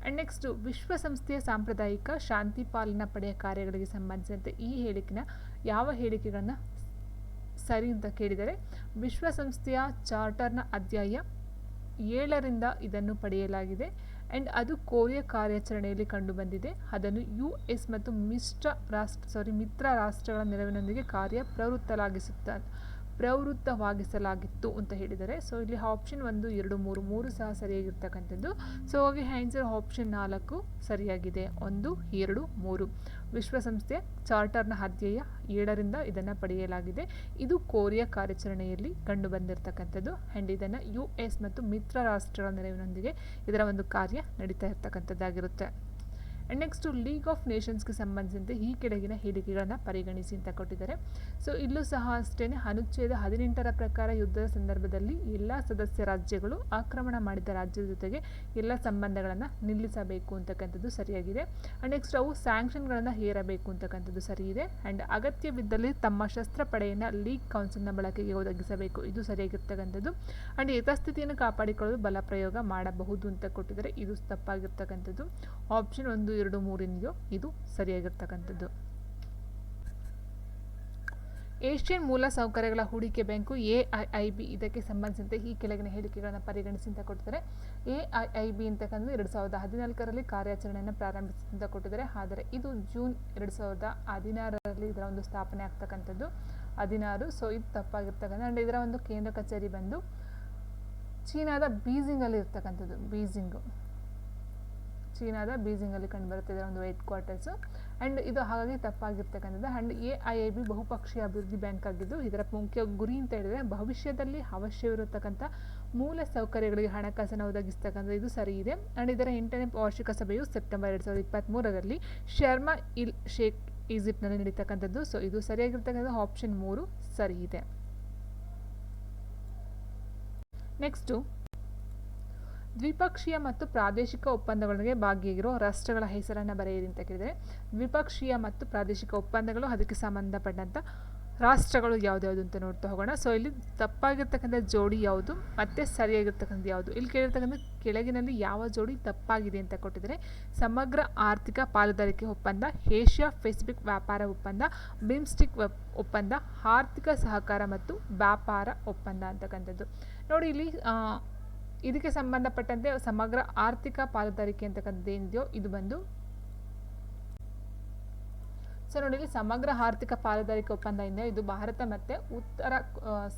S1: ಆ್ಯಂಡ್ ನೆಕ್ಸ್ಟು ವಿಶ್ವಸಂಸ್ಥೆಯ ಸಾಂಪ್ರದಾಯಿಕ ಶಾಂತಿ ಪಾಲನಾ ಪಡೆಯ ಕಾರ್ಯಗಳಿಗೆ ಸಂಬಂಧಿಸಿದಂತೆ ಈ ಹೇಳಿಕೆನ ಯಾವ ಹೇಳಿಕೆಗಳನ್ನು ಸರಿ ಅಂತ ಕೇಳಿದರೆ, ವಿಶ್ವಸಂಸ್ಥೆಯ ಚಾರ್ಟರ್ನ ಅಧ್ಯಾಯ ಏಳರಿಂದ ಇದನ್ನು ಪಡೆಯಲಾಗಿದೆ. ಆ್ಯಂಡ್ ಅದು ಕೋರಿಯಾ ಕಾರ್ಯಾಚರಣೆಯಲ್ಲಿ ಕಂಡುಬಂದಿದೆ. ಅದನ್ನು ಯು ಎಸ್ ಮತ್ತು ಮಿಶ್ರ ರಾಷ್ಟ್ರ ಸಾರಿ ಮಿತ್ರ ರಾಷ್ಟ್ರಗಳ ನೆರವಿನೊಂದಿಗೆ ಕಾರ್ಯ ಪ್ರವೃತ್ತಲಾಗಿಸುತ್ತ ಪ್ರವೃತ್ತವಾಗಿಸಲಾಗಿತ್ತು ಅಂತ ಹೇಳಿದರೆ ಸೊ ಇಲ್ಲಿ ಆಪ್ಷನ್ ಒಂದು, ಎರಡು, ಮೂರು ಮೂರು ಸಹ ಸರಿಯಾಗಿರ್ತಕ್ಕಂಥದ್ದು. ಸೊ ಹಾಗೆ ಆನ್ಸರ್ ಆಪ್ಷನ್ ನಾಲ್ಕು ಸರಿಯಾಗಿದೆ. ಒಂದು, ಎರಡು, ಮೂರು. ವಿಶ್ವಸಂಸ್ಥೆ ಚಾರ್ಟರ್ನ ಅಧ್ಯಾಯ ಏಳರಿಂದ ಇದನ್ನು ಪಡೆಯಲಾಗಿದೆ. ಇದು ಕೋರಿಯಾ ಕಾರ್ಯಾಚರಣೆಯಲ್ಲಿ ಕಂಡು ಬಂದಿರತಕ್ಕಂಥದ್ದು. ಆ್ಯಂಡ್ ಇದನ್ನು ಯು ಎಸ್ ಮತ್ತು ಮಿತ್ರ ರಾಷ್ಟ್ರಗಳ ನೆರವಿನೊಂದಿಗೆ ಇದರ ಒಂದು ಕಾರ್ಯ ನಡೀತಾ ಇರ್ತಕ್ಕಂಥದ್ದಾಗಿರುತ್ತೆ. ಆ್ಯಂಡ್ ನೆಕ್ಸ್ಟು ಲೀಗ್ ಆಫ್ ನೇಷನ್ಸ್ಗೆ ಸಂಬಂಧಿಸಿದಂತೆ ಈ ಕೆಳಗಿನ ಹೇಳಿಕೆಗಳನ್ನು ಪರಿಗಣಿಸಿ ಅಂತ ಕೊಟ್ಟಿದ್ದಾರೆ. ಸೊ ಇಲ್ಲೂ ಸಹ ಅಷ್ಟೇ ಅನುಚ್ಛೇದ ಹದಿನೆಂಟರ ಪ್ರಕಾರ ಯುದ್ಧದ ಸಂದರ್ಭದಲ್ಲಿ ಎಲ್ಲ ಸದಸ್ಯ ರಾಜ್ಯಗಳು ಆಕ್ರಮಣ ಮಾಡಿದ ರಾಜ್ಯದ ಜೊತೆಗೆ ಎಲ್ಲ ಸಂಬಂಧಗಳನ್ನು ನಿಲ್ಲಿಸಬೇಕು ಅಂತಕ್ಕಂಥದ್ದು ಸರಿಯಾಗಿದೆ. ಆ್ಯಂಡ್ ನೆಕ್ಸ್ಟ್ ಅವು ಸ್ಯಾಂಕ್ಷನ್ಗಳನ್ನು ಹೇರಬೇಕು ಅಂತಕ್ಕಂಥದ್ದು ಸರಿ ಇದೆ ಆ್ಯಂಡ್ ಅಗತ್ಯವಿದ್ದಲ್ಲಿ ತಮ್ಮ ಶಸ್ತ್ರ ಪಡೆಯನ್ನು ಲೀಗ್ ಕೌನ್ಸಿಲ್ನ ಬಳಕೆಗೆ ಒದಗಿಸಬೇಕು. ಇದು ಸರಿಯಾಗಿರ್ತಕ್ಕಂಥದ್ದು. ಆ್ಯಂಡ್ ಯಥಾಸ್ಥಿತಿಯನ್ನು ಕಾಪಾಡಿಕೊಳ್ಳಲು ಬಲ ಪ್ರಯೋಗ ಮಾಡಬಹುದು ಅಂತ ಕೊಟ್ಟಿದ್ದಾರೆ. ಇದು ತಪ್ಪಾಗಿರ್ತಕ್ಕಂಥದ್ದು. ಆಪ್ಷನ್ ಒಂದು ಎರಡು ಮೂರಿನಿದೆಯೋ ಇದು ಸರಿಯಾಗಿರ್ತಕ್ಕಂಥದ್ದು. ಏಷ್ಯನ್ ಮೂಲ ಸೌಕರ್ಯಗಳ ಹೂಡಿಕೆ ಬ್ಯಾಂಕು ಎ ಐ ಬಿ ಇದಕ್ಕೆ ಸಂಬಂಧಿಸಿದಂತೆ ಈ ಕೆಳಗಿನ ಹೇಳಿಕೆಗಳನ್ನು ಪರಿಗಣಿಸಿ ಅಂತ ಕೊಟ್ಟಿದ್ದಾರೆ. ಎ ಐ ಐ ಬಿ ಅಂತಕ್ಕಂಥದ್ದು ಎರಡು ಸಾವಿರದ ಹದಿನಾಲ್ಕರಲ್ಲಿ ಕಾರ್ಯಾಚರಣೆಯನ್ನು ಪ್ರಾರಂಭಿಸಿದಂತ ಅಂತ ಕೊಟ್ಟಿದ್ದಾರೆ. ಆದರೆ ಇದು ಜೂನ್ ಎರಡು ಸಾವಿರದ ಹದಿನಾರರಲ್ಲಿ ಇದರ ಒಂದು ಸ್ಥಾಪನೆ ಆಗ್ತಕ್ಕಂಥದ್ದು. ಹದಿನಾರು, ಸೊ ಇದು ತಪ್ಪಾಗಿರ್ತಕ್ಕಂಥ ಆ್ಯಂಡ್ ಇದರ ಒಂದು ಕೇಂದ್ರ ಕಚೇರಿ ಬಂದು ಚೀನಾದ ಬೀಜಿಂಗಲ್ಲಿ ಇರ್ತಕ್ಕಂಥದ್ದು ಬೀಜಿಂಗು. ಚೀನಾದ ಬೀಜಿಂಗಲ್ಲಿ ಕಂಡುಬರುತ್ತಿದೆ ಒಂದು ಹೆಡ್ ಕ್ವಾರ್ಟರ್ಸು ಆ್ಯಂಡ್ ಇದು ಹಾಗಾಗಿ ತಪ್ಪಾಗಿರ್ತಕ್ಕಂಥದ್ದು. And A I I B ಬಹುಪಕ್ಷೀಯ ಅಭಿವೃದ್ಧಿ ಬ್ಯಾಂಕ್ ಆಗಿದ್ದು, ಇದರ ಮುಖ್ಯ ಗುರಿ ಅಂತ ಹೇಳಿದ್ರೆ ಭವಿಷ್ಯದಲ್ಲಿ ಅವಶ್ಯವಿರತಕ್ಕಂಥ ಮೂಲ ಸೌಕರ್ಯಗಳಿಗೆ ಹಣಕಾಸನ್ನು ಒದಗಿಸ್ತಕ್ಕಂಥ ಇದು ಸರಿ ಇದೆ. ಆ್ಯಂಡ್ ಇದರ ಎಂಟನೇ ವಾರ್ಷಿಕ ಸಭೆಯು ಸೆಪ್ಟೆಂಬರ್ ಎರಡು ಸಾವಿರದ ಇಪ್ಪತ್ತ್ಮೂರರಲ್ಲಿ ಶರ್ಮಾ ಇಲ್ ಶೇಖ್ ಈಜಿಪ್ಟ್ನಲ್ಲಿ ನಡೀತಕ್ಕಂಥದ್ದು. ಸೊ ಇದು ಸರಿಯಾಗಿರ್ತಕ್ಕಂಥ ಆಪ್ಷನ್ ಮೂರು ಸರಿ ಇದೆ. ನೆಕ್ಸ್ಟು ದ್ವಿಪಕ್ಷೀಯ ಮತ್ತು ಪ್ರಾದೇಶಿಕ ಒಪ್ಪಂದಗಳಿಗೆ ಭಾಗಿಯಾಗಿರೋ ರಾಷ್ಟ್ರಗಳ ಹೆಸರನ್ನು ಬರೆಯಿರಿ ಅಂತ ಕೇಳಿದರೆ, ದ್ವಿಪಕ್ಷೀಯ ಮತ್ತು ಪ್ರಾದೇಶಿಕ ಒಪ್ಪಂದಗಳು ಅದಕ್ಕೆ ಸಂಬಂಧಪಟ್ಟಂಥ ರಾಷ್ಟ್ರಗಳು ಯಾವ್ದ್ಯಾವುದು ಅಂತ ನೋಡ್ತಾ ಹೋಗೋಣ. ಸೊ ಇಲ್ಲಿ ತಪ್ಪಾಗಿರ್ತಕ್ಕಂಥ ಜೋಡಿ ಯಾವುದು ಮತ್ತು ಸರಿಯಾಗಿರ್ತಕ್ಕಂಥ ಯಾವುದು? ಇಲ್ಲಿ ಕೇಳಿರ್ತಕ್ಕಂಥ ಕೆಳಗಿನಲ್ಲಿ ಯಾವ ಜೋಡಿ ತಪ್ಪಾಗಿದೆ ಅಂತ ಕೊಟ್ಟಿದ್ದಾರೆ ಸಮಗ್ರ ಆರ್ಥಿಕ ಪಾಲುದಾರಿಕೆ ಒಪ್ಪಂದ, ಏಷ್ಯಾ ಪೆಸಿಫಿಕ್ ವ್ಯಾಪಾರ ಒಪ್ಪಂದ, ಬಿಮ್ಸ್ಟಿಕ್ ಒಪ್ಪಂದ, ಆರ್ಥಿಕ ಸಹಕಾರ ಮತ್ತು ವ್ಯಾಪಾರ ಒಪ್ಪಂದ ಅಂತಕ್ಕಂಥದ್ದು ನೋಡಿ, ಇಲ್ಲಿ ಇದಕ್ಕೆ ಸಂಬಂಧಪಟ್ಟಂತೆ ಸಮಗ್ರ ಆರ್ಥಿಕ ಪಾಲುದಾರಿಕೆ ಅಂತಕ್ಕಂಥದ್ದು ಏನಿದೆಯೋ ಇದು ಬಂದು ಸೊ ನೋಡಿ ಸಮಗ್ರ ಆರ್ಥಿಕ ಪಾಲುದಾರಿಕೆ ಒಪ್ಪಂದ ಇದೆ ಇದು ಭಾರತ ಮತ್ತು ಉತ್ತರ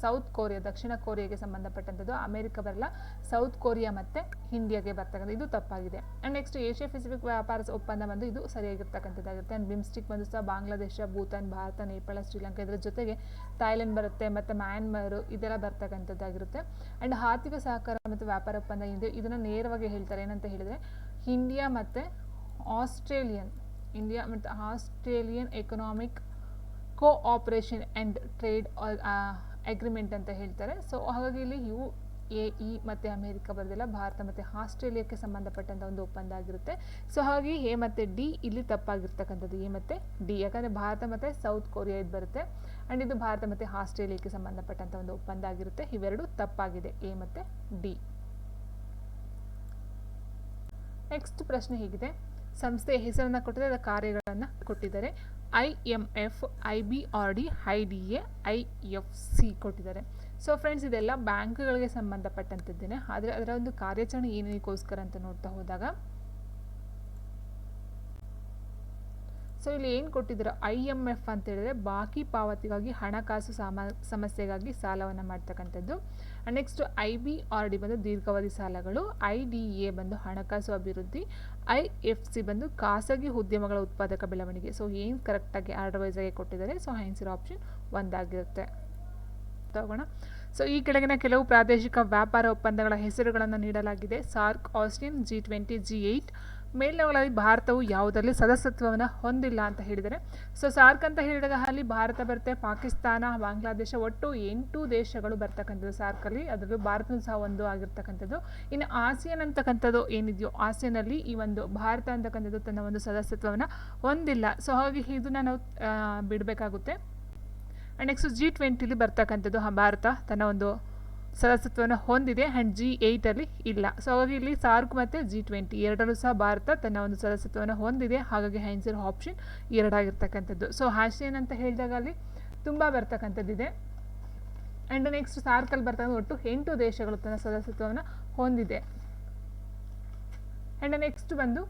S1: ಸೌತ್ ಕೊರಿಯಾ, ದಕ್ಷಿಣ ಕೊರಿಯಾಗೆ ಸಂಬಂಧಪಟ್ಟಂಥದ್ದು ಅಮೆರಿಕ ಬರಲ್ಲ, ಸೌತ್ ಕೊರಿಯಾ ಮತ್ತು ಇಂಡಿಯಾಗೆ ಬರ್ತಕ್ಕಂಥ ಇದು ತಪ್ಪಾಗಿದೆ. ಆ್ಯಂಡ್ ನೆಕ್ಸ್ಟ್ ಏಷ್ಯಾ ಪೆಸಿಫಿಕ್ ವ್ಯಾಪಾರ ಒಪ್ಪಂದ ಬಂದು ಇದು ಸರಿಯಾಗಿರ್ತಕ್ಕಂಥದ್ದಾಗಿರುತ್ತೆ ಆ್ಯಂಡ್ ಬಿಮ್ಸ್ಟಿಕ್ ಬಂದು ಸಹ ಬಾಂಗ್ಲಾದೇಶ, ಭೂತಾನ್, ಭಾರತ, ನೇಪಾಳ, ಶ್ರೀಲಂಕಾ ಇದರ ಜೊತೆಗೆ ಥಾಯ್ಲೆಂಡ್ ಬರುತ್ತೆ, ಮತ್ತು ಮ್ಯಾನ್ಮಾರ್ ಇದೆಲ್ಲ ಬರ್ತಕ್ಕಂಥದ್ದಾಗಿರುತ್ತೆ. ಆ್ಯಂಡ್ ಆರ್ಥಿಕ ಸಹಕಾರ ಮತ್ತು ವ್ಯಾಪಾರ ಒಪ್ಪಂದ ಇದೆ ಇದನ್ನು ನೇರವಾಗಿ ಹೇಳ್ತಾರೆ. ಏನಂತ ಹೇಳಿದರೆ ಇಂಡಿಯಾ ಮತ್ತು ಆಸ್ಟ್ರೇಲಿಯನ್ ಇಂಡಿಯಾ ಮತ್ತೆ Australian economic cooperation and trade agreement ಅಂತ ಹೇಳ್ತಾರೆ. ಸೊ ಹಾಗಾಗಿ ಇಲ್ಲಿ ಯು ಎ ಇ ಮತ್ತು ಅಮೇರಿಕ ಬರೋದಿಲ್ಲ, ಭಾರತ ಮತ್ತು ಆಸ್ಟ್ರೇಲಿಯಾಕ್ಕೆ ಸಂಬಂಧಪಟ್ಟಂಥ ಒಂದು ಒಪ್ಪಂದ ಆಗಿರುತ್ತೆ. ಸೊ ಹಾಗಾಗಿ ಎ ಮತ್ತು ಡಿ ಇಲ್ಲಿ ತಪ್ಪಾಗಿರ್ತಕ್ಕಂಥದ್ದು, ಎ ಮತ್ತು ಡಿ. ಯಾಕಂದರೆ ಭಾರತ ಮತ್ತು ಸೌತ್ ಕೊರಿಯಾ ಇದು ಬರುತ್ತೆ. ಆ್ಯಂಡ್ ಇದು ಭಾರತ ಮತ್ತು ಆಸ್ಟ್ರೇಲಿಯಾಕ್ಕೆ ಸಂಬಂಧಪಟ್ಟಂಥ ಒಂದು ಒಪ್ಪಂದ ಆಗಿರುತ್ತೆ. ಇವೆರಡು ತಪ್ಪಾಗಿದೆ, ಎ ಮತ್ತು ಡಿ. ನೆಕ್ಸ್ಟ್ ಪ್ರಶ್ನೆ ಹೀಗಿದೆ. ಸಂಸ್ಥೆಯ ಹೆಸರನ್ನು ಕೊಟ್ಟಿದ್ದಾರೆ, ಅದರ ಕಾರ್ಯಗಳನ್ನು ಕೊಟ್ಟಿದ್ದಾರೆ. I M F I B R D I D A I F C ಕೊಟ್ಟಿದ್ದಾರೆ. ಸೊ ಫ್ರೆಂಡ್ಸ್ ಇದೆಲ್ಲ ಬ್ಯಾಂಕ್ಗಳಿಗೆ ಸಂಬಂಧಪಟ್ಟಂಥದ್ದೇನೆ ಆದರೆ ಅದರ ಒಂದು ಕಾರ್ಯಾಚರಣೆ ಏನಕ್ಕೋಸ್ಕರ ಅಂತ ನೋಡ್ತಾ ಹೋದಾಗ ಸೊ ಇಲ್ಲಿ ಏನು ಕೊಟ್ಟಿದ್ದರು ಐ ಎಂ ಎಫ್ ಅಂತ ಹೇಳಿದ್ರೆ ಬಾಕಿ ಪಾವತಿಗಾಗಿ ಹಣಕಾಸು ಸಾಮ, ಸಮಸ್ಯೆಗಾಗಿ ಸಾಲವನ್ನು ಮಾಡ್ತಕ್ಕಂಥದ್ದು. Next I B R D ಬಂದು ದೀರ್ಘಾವಧಿ ಸಾಲಗಳು ಐ ಡಿ ಎ ಬಂದು ಹಣಕಾಸು ಅಭಿವೃದ್ಧಿ ಐ ಎಫ್ ಸಿ ಬಂದು ಖಾಸಗಿ ಉದ್ಯಮಗಳ ಉತ್ಪಾದಕ ಬೆಳವಣಿಗೆ. ಸೊ ಏನು ಕರೆಕ್ಟಾಗಿ ಆರ್ಡರ್ ಕೊಟ್ಟಿದ್ದಾರೆ? ಸೊ ಆನ್ಸರ್ ಆಪ್ಷನ್ ಒಂದಾಗಿರುತ್ತೆ. ತಗೋಣ. ಸೊ ಈ ಕೆಳಗಿನ ಕೆಲವು ಪ್ರಾದೇಶಿಕ ವ್ಯಾಪಾರ ಒಪ್ಪಂದಗಳ ಹೆಸರುಗಳನ್ನು ನೀಡಲಾಗಿದೆ. SAARC ASEAN G twenty G eight ಮೇಲಿನವುಗಳಲ್ಲಿ ಭಾರತವು ಯಾವುದರಲ್ಲಿ ಸದಸ್ಯತ್ವವನ್ನು ಹೊಂದಿಲ್ಲ ಅಂತ ಹೇಳಿದರೆ ಸೊ ಸಾರ್ಕ್ ಅಂತ ಹೇಳಿದಾಗ ಅಲ್ಲಿ ಭಾರತ ಬರುತ್ತೆ, ಪಾಕಿಸ್ತಾನ, ಬಾಂಗ್ಲಾದೇಶ, ಒಟ್ಟು ಎಂಟು ದೇಶಗಳು ಬರ್ತಕ್ಕಂಥದ್ದು ಸಾರ್ಕಲ್ಲಿ. ಅದರಲ್ಲೂ ಭಾರತ ಸಹ ಒಂದು ಆಗಿರ್ತಕ್ಕಂಥದ್ದು. ಇನ್ನು ಆಸಿಯನ್ ಅಂತಕ್ಕಂಥದ್ದು ಏನಿದೆಯೋ ಆಸಿಯನಲ್ಲಿ ಈ ಒಂದು ಭಾರತ ಅಂತಕ್ಕಂಥದ್ದು ತನ್ನ ಒಂದು ಸದಸ್ಯತ್ವವನ್ನು ಹೊಂದಿಲ್ಲ. ಸೊ ಹಾಗಾಗಿ ಇದನ್ನು ನಾವು ಬಿಡಬೇಕಾಗುತ್ತೆ. ಆ್ಯಂಡ್ ನೆಕ್ಸ್ಟ್ ಜಿ ಟ್ವೆಂಟಿಲಿ ಬರ್ತಕ್ಕಂಥದ್ದು ಭಾರತ ತನ್ನ ಒಂದು ಸದಸ್ಯತ್ವವನ್ನು ಹೊಂದಿದೆ ಆ್ಯಂಡ್ ಜಿ ಏಯ್ಟಲ್ಲಿ ಇಲ್ಲ. ಸೊ ಹಾಗಾಗಿ ಇಲ್ಲಿ ಸಾರ್ಕ್ ಮತ್ತು ಜಿ ಟ್ವೆಂಟಿ ಎರಡರಲ್ಲೂ ಸಹ ಭಾರತ ತನ್ನ ಒಂದು ಸದಸ್ಯತ್ವವನ್ನು ಹೊಂದಿದೆ. ಹಾಗಾಗಿ ಆನ್ಸರ್ ಆಪ್ಷನ್ ಎರಡಾಗಿರ್ತಕ್ಕಂಥದ್ದು. ಸೊ ಆಸಿಯನ್ ಅಂತ ಹೇಳಿದಾಗ ಅಲ್ಲಿ ತುಂಬ ಬರ್ತಕ್ಕಂಥದ್ದಿದೆ ಆ್ಯಂಡ್ ನೆಕ್ಸ್ಟ್ ಸಾರ್ಕಲ್ಲಿ ಬರ್ತಕ್ಕಂಥ ಒಟ್ಟು ಎಂಟು ದೇಶಗಳು ತನ್ನ ಸದಸ್ಯತ್ವವನ್ನು ಹೊಂದಿದೆ. ಆ್ಯಂಡ್ ನೆಕ್ಸ್ಟ್ ಬಂದು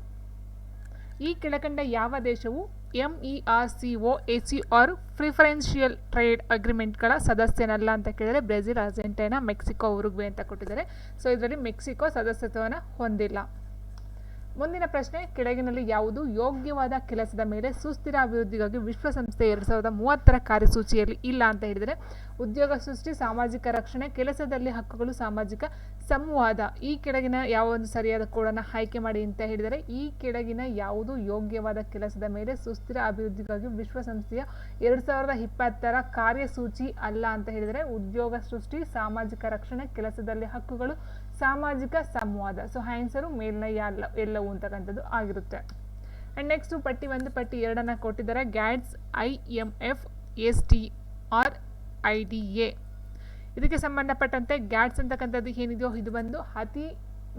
S1: ಈ ಕೆಳಕಂಡ ಯಾವ ದೇಶವು M E R C O A C R preferential trade ಅಗ್ರಿಮೆಂಟ್ಗಳ ಸದಸ್ಯನಲ್ಲ ಅಂತ ಕೇಳಿದರೆ ಬ್ರೆಜಿಲ್, ಅರ್ಜೆಂಟೈನಾ, ಮೆಕ್ಸಿಕೋ, ಉರುಗ್ವೆ ಅಂತ ಕೊಟ್ಟಿದ್ದಾರೆ. ಸೊ ಇದರಲ್ಲಿ ಮೆಕ್ಸಿಕೋ ಸದಸ್ಯತ್ವವನ್ನು ಹೊಂದಿಲ್ಲ. ಮುಂದಿನ ಪ್ರಶ್ನೆ, ಕೆಳಗಿನಲ್ಲಿ ಯಾವುದು ಯೋಗ್ಯವಾದ ಕೆಲಸದ ಮೇಲೆ ಸುಸ್ಥಿರ ಅಭಿವೃದ್ಧಿಗಾಗಿ ವಿಶ್ವಸಂಸ್ಥೆ ಎರಡು ಸಾವಿರದ ಮೂವತ್ತರ ಕಾರ್ಯಸೂಚಿಯಲ್ಲಿ ಇಲ್ಲ ಅಂತ ಹೇಳಿದರೆ, ಉದ್ಯೋಗ ಸೃಷ್ಟಿ, ಸಾಮಾಜಿಕ ರಕ್ಷಣೆ, ಕೆಲಸದಲ್ಲಿ ಹಕ್ಕುಗಳು, ಸಾಮಾಜಿಕ ಸಂವಾದ ಈ ಕೆಳಗಿನ ಯಾವ ಒಂದು ಸರಿಯಾದ ಕೋಡನ್ನು ಆಯ್ಕೆ ಮಾಡಿ ಅಂತ ಹೇಳಿದರೆ, ಈ ಕೆಳಗಿನ ಯಾವುದು ಯೋಗ್ಯವಾದ ಕೆಲಸದ ಮೇಲೆ ಸುಸ್ಥಿರ ಅಭಿವೃದ್ಧಿಗಾಗಿ ವಿಶ್ವಸಂಸ್ಥೆಯ ಎರಡು ಸಾವಿರದ ಇಪ್ಪತ್ತರ ಕಾರ್ಯಸೂಚಿ ಅಲ್ಲ ಅಂತ ಹೇಳಿದರೆ, ಉದ್ಯೋಗ ಸೃಷ್ಟಿ, ಸಾಮಾಜಿಕ ರಕ್ಷಣೆ, ಕೆಲಸದಲ್ಲಿ ಹಕ್ಕುಗಳು ಸಾಮಾಜಿಕ ಸಂವಾದ. ಸೊ ಆನ್ಸರು ಮೇಲಿನ ಎಲ್ಲ, ಎಲ್ಲವೂ ಅಂತಕ್ಕಂಥದ್ದು ಆಗಿರುತ್ತೆ. ಆ್ಯಂಡ್ ನೆಕ್ಸ್ಟು ಪಟ್ಟಿ ಒಂದು, ಪಟ್ಟಿ ಎರಡನ್ನು ಕೊಟ್ಟಿದ್ದಾರೆ. GATS I M F S T R I D A ಇದಕ್ಕೆ ಸಂಬಂಧಪಟ್ಟಂತೆ ಗ್ಯಾಟ್ಸ್ ಅಂತಕ್ಕಂಥದ್ದು ಏನಿದೆಯೋ, ಇದು ಬಂದು ಅತಿ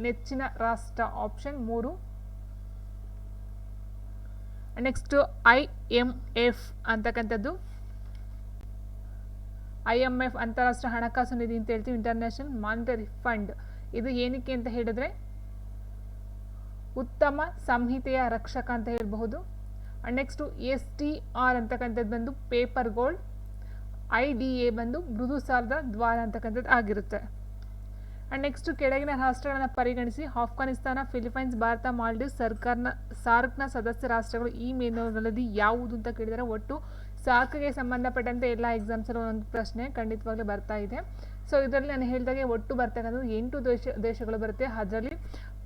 S1: ನೆಚ್ಚಿನ ರಾಷ್ಟ್ರ ಆಪ್ಷನ್ ಮೂರು. ನೆಕ್ಸ್ಟು ಐ ಎಂ ಎಫ್ ಅಂತಕ್ಕಂಥದ್ದು. ಐ ಎಂ ಎಫ್ ಅಂತಾರಾಷ್ಟ್ರೀಯ ಹಣಕಾಸು ನಿಧಿ ಅಂತ ಹೇಳ್ತೀವಿ ಇಂಟರ್ನ್ಯಾಷನಲ್ ಮಾನಿಟರಿ ಫಂಡ್ ಇದು ಏನಕ್ಕೆ ಅಂತ ಹೇಳಿದ್ರೆ ಉತ್ತಮ ಸಂಹಿತೆಯ ರಕ್ಷಕ ಅಂತ ಹೇಳಬಹುದು. ನೆಕ್ಸ್ಟು ಎಸ್ ಟಿ ಆರ್ ಅಂತಕ್ಕಂಥದ್ದು ಬಂದು paper gold I D A ಬಂದು ಮೃದು ಸಾಲದ ದ್ವಾರ ಅಂತಕ್ಕಂಥದ್ದು ಆಗಿರುತ್ತೆ. ಆ್ಯಂಡ್ ನೆಕ್ಸ್ಟ್ ಕೆಳಗಿನ ರಾಷ್ಟ್ರಗಳನ್ನು ಪರಿಗಣಿಸಿ, ಆಫ್ಘಾನಿಸ್ತಾನ ಫಿಲಿಪೈನ್ಸ್ ಭಾರತ, ಮಾಲ್ಡೀವ್ಸ್, ಸರ್ಕಾರನ, ಸಾರ್ಕ್ನ ಸದಸ್ಯ ರಾಷ್ಟ್ರಗಳು ಈ ಮೇನುಗಳಲ್ಲಿ ಯಾವುದು ಅಂತ ಕೇಳಿದರೆ ಒಟ್ಟು ಸಾರ್ಕ್ಗೆ ಸಂಬಂಧಪಟ್ಟಂತೆ ಎಲ್ಲ ಎಕ್ಸಾಮ್ಸಲ್ಲಿ ಒಂದೊಂದು ಪ್ರಶ್ನೆ ಖಂಡಿತವಾಗ್ಲೂ ಬರ್ತಾ ಇದೆ. ಸೊ ಇದರಲ್ಲಿ ನಾನು ಹೇಳಿದಾಗೆ ಒಟ್ಟು ಬರ್ತಕ್ಕಂಥದ್ದು ಎಂಟು ದೇಶ, ದೇಶಗಳು ಬರುತ್ತೆ. ಅದರಲ್ಲಿ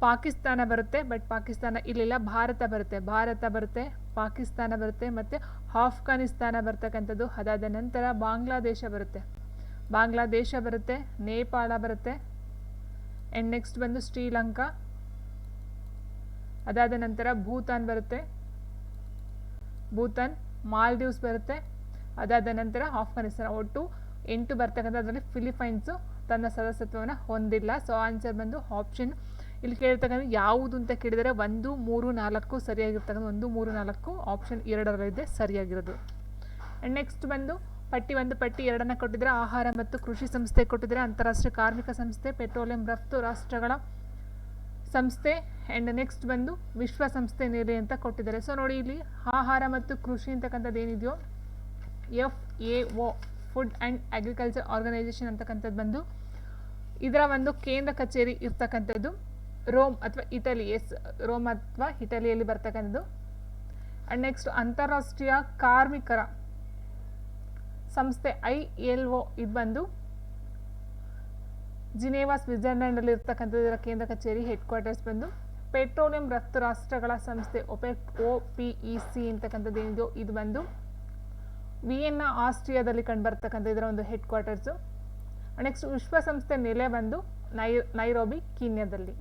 S1: ಪಾಕಿಸ್ತಾನ ಬರುತ್ತೆ ಬಟ್ ಪಾಕಿಸ್ತಾನ ಇಲ್ಲಿಲ್ಲ, ಭಾರತ ಬರುತ್ತೆ. ಭಾರತ ಬರುತ್ತೆ, ಪಾಕಿಸ್ತಾನ ಬರುತ್ತೆ, ಮತ್ತು ಆಫ್ಘಾನಿಸ್ತಾನ ಬರ್ತಕ್ಕಂಥದ್ದು. ಅದಾದ ನಂತರ ಬಾಂಗ್ಲಾದೇಶ ಬರುತ್ತೆ. ಬಾಂಗ್ಲಾದೇಶ ಬರುತ್ತೆ, ನೇಪಾಳ ಬರುತ್ತೆ ಆ್ಯಂಡ್ ನೆಕ್ಸ್ಟ್ ಬಂದು ಶ್ರೀಲಂಕಾ. ಅದಾದ ನಂತರ ಭೂತಾನ್ ಬರುತ್ತೆ. ಭೂತಾನ್, ಮಾಲ್ಡೀವ್ಸ್ ಬರುತ್ತೆ. ಅದಾದ ನಂತರ ಆಫ್ಘಾನಿಸ್ತಾನ. ಒಟ್ಟು ಎಂಟು ಬರ್ತಕ್ಕಂಥ ಅದರಲ್ಲಿ ಫಿಲಿಪೈನ್ಸು ತನ್ನ ಸದಸ್ಯತ್ವವನ್ನು ಹೊಂದಿಲ್ಲ. ಸೊ ಆನ್ಸರ್ ಬಂದು ಆಪ್ಷನ್ ಇಲ್ಲಿ ಕೇಳಿರ್ತಕ್ಕಂಥ ಯಾವುದು ಅಂತ ಕೇಳಿದರೆ ಒಂದು, ಮೂರು, ನಾಲ್ಕು ಸರಿಯಾಗಿರ್ತಕ್ಕಂಥ ಒಂದು, ಮೂರು, ನಾಲ್ಕು ಆಪ್ಷನ್ ಎರಡರಲ್ಲಿದೆ, ಸರಿಯಾಗಿರೋದು. ಆ್ಯಂಡ್ ನೆಕ್ಸ್ಟ್ ಬಂದು ಪಟ್ಟಿ ಒಂದು, ಪಟ್ಟಿ ಎರಡನ್ನು ಕೊಟ್ಟಿದ್ರೆ ಆಹಾರ ಮತ್ತು ಕೃಷಿ ಸಂಸ್ಥೆ ಕೊಟ್ಟಿದ್ರೆ ಅಂತಾರಾಷ್ಟ್ರೀಯ ಕಾರ್ಮಿಕ ಸಂಸ್ಥೆ, ಪೆಟ್ರೋಲಿಯಂ, ರಫ್ತು ರಾಷ್ಟ್ರಗಳ ಸಂಸ್ಥೆ. ಆ್ಯಂಡ್ ನೆಕ್ಸ್ಟ್ ಬಂದು ವಿಶ್ವಸಂಸ್ಥೆ ನೆಲೆ ಅಂತ ಕೊಟ್ಟಿದ್ದಾರೆ. ಸೊ ನೋಡಿ ಇಲ್ಲಿ ಆಹಾರ ಮತ್ತು ಕೃಷಿ ಅಂತಕ್ಕಂಥದ್ದು ಏನಿದೆಯೋ? F A O food and agriculture organisation ಅಂತಕ್ಕಂಥದ್ದು ಬಂದು ಇದರ ಒಂದು ಕೇಂದ್ರ ಕಚೇರಿ ಇರ್ತಕ್ಕಂಥದ್ದು. ರೋಮ್ ಅಥವಾ ಇಟಲಿ, ಎಸ್, ರೋಮ್ ಅಥವಾ ಇಟಲಿಯಲ್ಲಿ ಬರ್ತಕ್ಕಂಥದ್ದು. ಆ್ಯಂಡ್ ನೆಕ್ಸ್ಟ್ ಅಂತಾರಾಷ್ಟ್ರೀಯ ಕಾರ್ಮಿಕರ ಸಂಸ್ಥೆ ಐ ಎಲ್ ಒ ಇದು ಬಂದು ಜಿನೇವಾ ಸ್ವಿಟ್ಜರ್ಲೆಂಡಲ್ಲಿ ಇರ್ತಕ್ಕಂಥದ್ದು. ಇದರ ಕೇಂದ್ರ ಕಚೇರಿ ಹೆಡ್ ಕ್ವಾರ್ಟರ್ಸ್ ಬಂದು ಪೆಟ್ರೋಲಿಯಂ ರಫ್ತು ರಾಷ್ಟ್ರಗಳ ಸಂಸ್ಥೆ OPEC, O P E C ಅಂತಕ್ಕಂಥದ್ದು ಏನಿದೆಯೋ ಇದು ಬಂದು ವಿಯೆನ್ನಾ, ಆಸ್ಟ್ರಿಯಾದಲ್ಲಿ ಕಂಡುಬರ್ತಕ್ಕಂಥ ಇದರ ಒಂದು ಹೆಡ್ ಕ್ವಾರ್ಟರ್ಸು ನೆಕ್ಸ್ಟ್ ವಿಶ್ವಸಂಸ್ಥೆ ನೆಲೆ ಬಂದು ನೈ, ನೈರೋಬಿ, ಕೀನ್ಯಾದಲ್ಲಿ.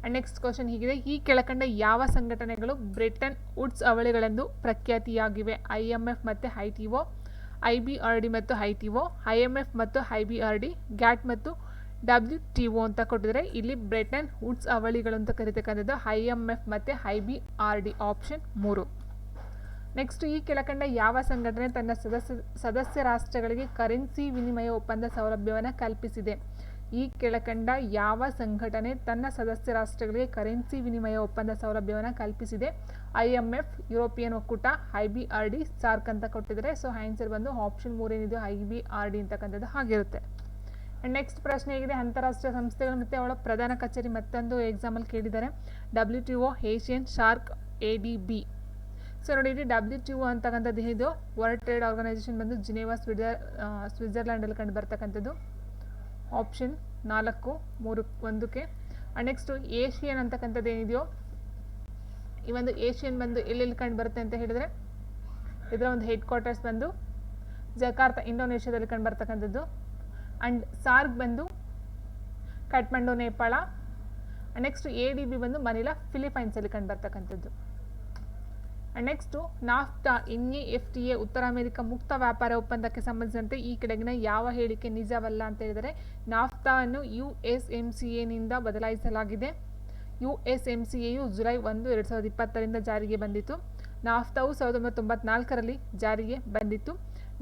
S1: ಆ್ಯಂಡ್ ನೆಕ್ಸ್ಟ್ ಕ್ವಶನ್ ಹೀಗಿದೆ. ಈ ಕೆಳಕಂಡ ಯಾವ ಸಂಘಟನೆಗಳು ಬ್ರಿಟನ್ ವುಡ್ಸ್ ಅವಳಿಗಳೆಂದು ಪ್ರಖ್ಯಾತಿಯಾಗಿವೆ? ಐ ಎಂ ಎಫ್ ಮತ್ತು I T O, I B R D ಮತ್ತು I T O, I M F ಮತ್ತು I B R D, GATT ಮತ್ತು ಡಬ್ಲ್ಯೂ ಟಿ ಒ ಅಂತ ಕೊಟ್ಟಿದ್ದಾರೆ ಇಲ್ಲಿ ಬ್ರಿಟನ್ ವುಡ್ಸ್ ಅವಳಿಗಳು ಅಂತ ಕರಿತಕ್ಕಂಥದ್ದು ಐ ಎಂ ಎಫ್ ಮತ್ತು I B R D, option ಮೂರು. ನೆಕ್ಸ್ಟ್ ಈ ಕೆಳಕಂಡ ಯಾವ ಸಂಘಟನೆ ತನ್ನ ಸದಸ್ಯ ಸದಸ್ಯ ರಾಷ್ಟ್ರಗಳಿಗೆ ಕರೆನ್ಸಿ ವಿನಿಮಯ ಒಪ್ಪಂದ ಸೌಲಭ್ಯವನ್ನು ಕಲ್ಪಿಸಿದೆ? ಈ ಕೆಳಕಂಡ ಯಾವ ಸಂಘಟನೆ ತನ್ನ ಸದಸ್ಯ ರಾಷ್ಟ್ರಗಳಿಗೆ ಕರೆನ್ಸಿ ವಿನಿಮಯ ಒಪ್ಪಂದ ಸೌಲಭ್ಯವನ್ನು ಕಲ್ಪಿಸಿದೆ? ಐ ಎಂ ಎಫ್, ಯುರೋಪಿಯನ್ ಒಕ್ಕೂಟ, I B R D, SAARC ಅಂತ ಕೊಟ್ಟಿದ್ದಾರೆ. ಸೊ ಆನ್ಸರ್ ಬಂದು ಆಪ್ಷನ್ ಮೂರೇನಿದೆಯೋ ಐ ಬಿ ಆರ್ ಡಿ ಅಂತಕ್ಕಂಥದ್ದು ಆಗಿರುತ್ತೆ ನೆಕ್ಸ್ಟ್ ಪ್ರಶ್ನೆ ಹೇಗಿದೆ. ಅಂತಾರಾಷ್ಟ್ರೀಯ ಸಂಸ್ಥೆಗಳು ಮತ್ತು ಅವಳ ಪ್ರಧಾನ ಕಚೇರಿ ಮತ್ತೊಂದು ಎಕ್ಸಾಮಲ್ಲಿ ಕೇಳಿದ್ದಾರೆ. W T O Asian shark A D B so ನೋಡಿ, ಇಲ್ಲಿ ಡಬ್ಲ್ಯೂ ಟಿ ಒ ಅಂತಕ್ಕಂಥದ್ದು ಇದು ವರ್ಲ್ಡ್ ಟ್ರೇಡ್ ಆರ್ಗನೈಸೇಷನ್ ಬಂದು ಜಿನೇವಾ ಸ್ವಿಡ್ಜರ್ ಸ್ವಿಟ್ಜರ್ಲ್ಯಾಂಡಲ್ಲಿ ಕಂಡು ಬರ್ತಕ್ಕಂಥದ್ದು. ಆಪ್ಷನ್ ನಾಲ್ಕು, ಮೂರು, ಒಂದಕ್ಕೆ. ನೆಕ್ಸ್ಟು ಏಷಿಯನ್ ಅಂತಕ್ಕಂಥದ್ದು ಏನಿದೆಯೋ? ಈ ಒಂದು ಏಷಿಯನ್ ಬಂದು ಎಲ್ಲೆಲ್ಲಿ ಕಂಡು ಬರುತ್ತೆ ಅಂತ ಹೇಳಿದರೆ, ಇದರ ಒಂದು ಹೆಡ್ ಕ್ವಾರ್ಟರ್ಸ್ ಬಂದು ಜಕಾರ್ತ, ಇಂಡೋನೇಷ್ಯಾದಲ್ಲಿ ಕಂಡು ಬರ್ತಕ್ಕಂಥದ್ದು. ಆ್ಯಂಡ್ ಸಾರ್ಕ್ ಬಂದು Kathmandu Nepal next A D B ಬಂದು ಮನಿಲಾ ಫಿಲಿಪೈನ್ಸಲ್ಲಿ ಕಂಡು ಬರ್ತಕ್ಕಂಥದ್ದು. Next NAFTA N A F T A, ಉತ್ತರ ಅಮೆರಿಕ ಮುಕ್ತ ವ್ಯಾಪಾರ ಒಪ್ಪಂದಕ್ಕೆ ಸಂಬಂಧಿಸಿದಂತೆ ಈ ಕೆಳಗಿನ ಯಾವ ಹೇಳಿಕೆ ನಿಜವಲ್ಲ ಅಂತ ಹೇಳಿದರೆ ನಾಫ್ಟಾವನ್ನು ಯು ಎಸ್ ಎಂ ಸಿ ಎನಿಂದ ಬದಲಾಯಿಸಲಾಗಿದೆ. ಯು ಎಸ್ ಎಂ ಸಿ ಎಯು ಜುಲೈ ಒಂದು, ಎರಡು ಸಾವಿರದ ಇಪ್ಪತ್ತರಿಂದ ಜಾರಿಗೆ ಬಂದಿತ್ತು. ನಾಫ್ತಾವು ಸಾವಿರದ ಒಂಬೈನೂರ ತೊಂಬತ್ನಾಲ್ಕರಲ್ಲಿ ಜಾರಿಗೆ ಬಂದಿತ್ತು.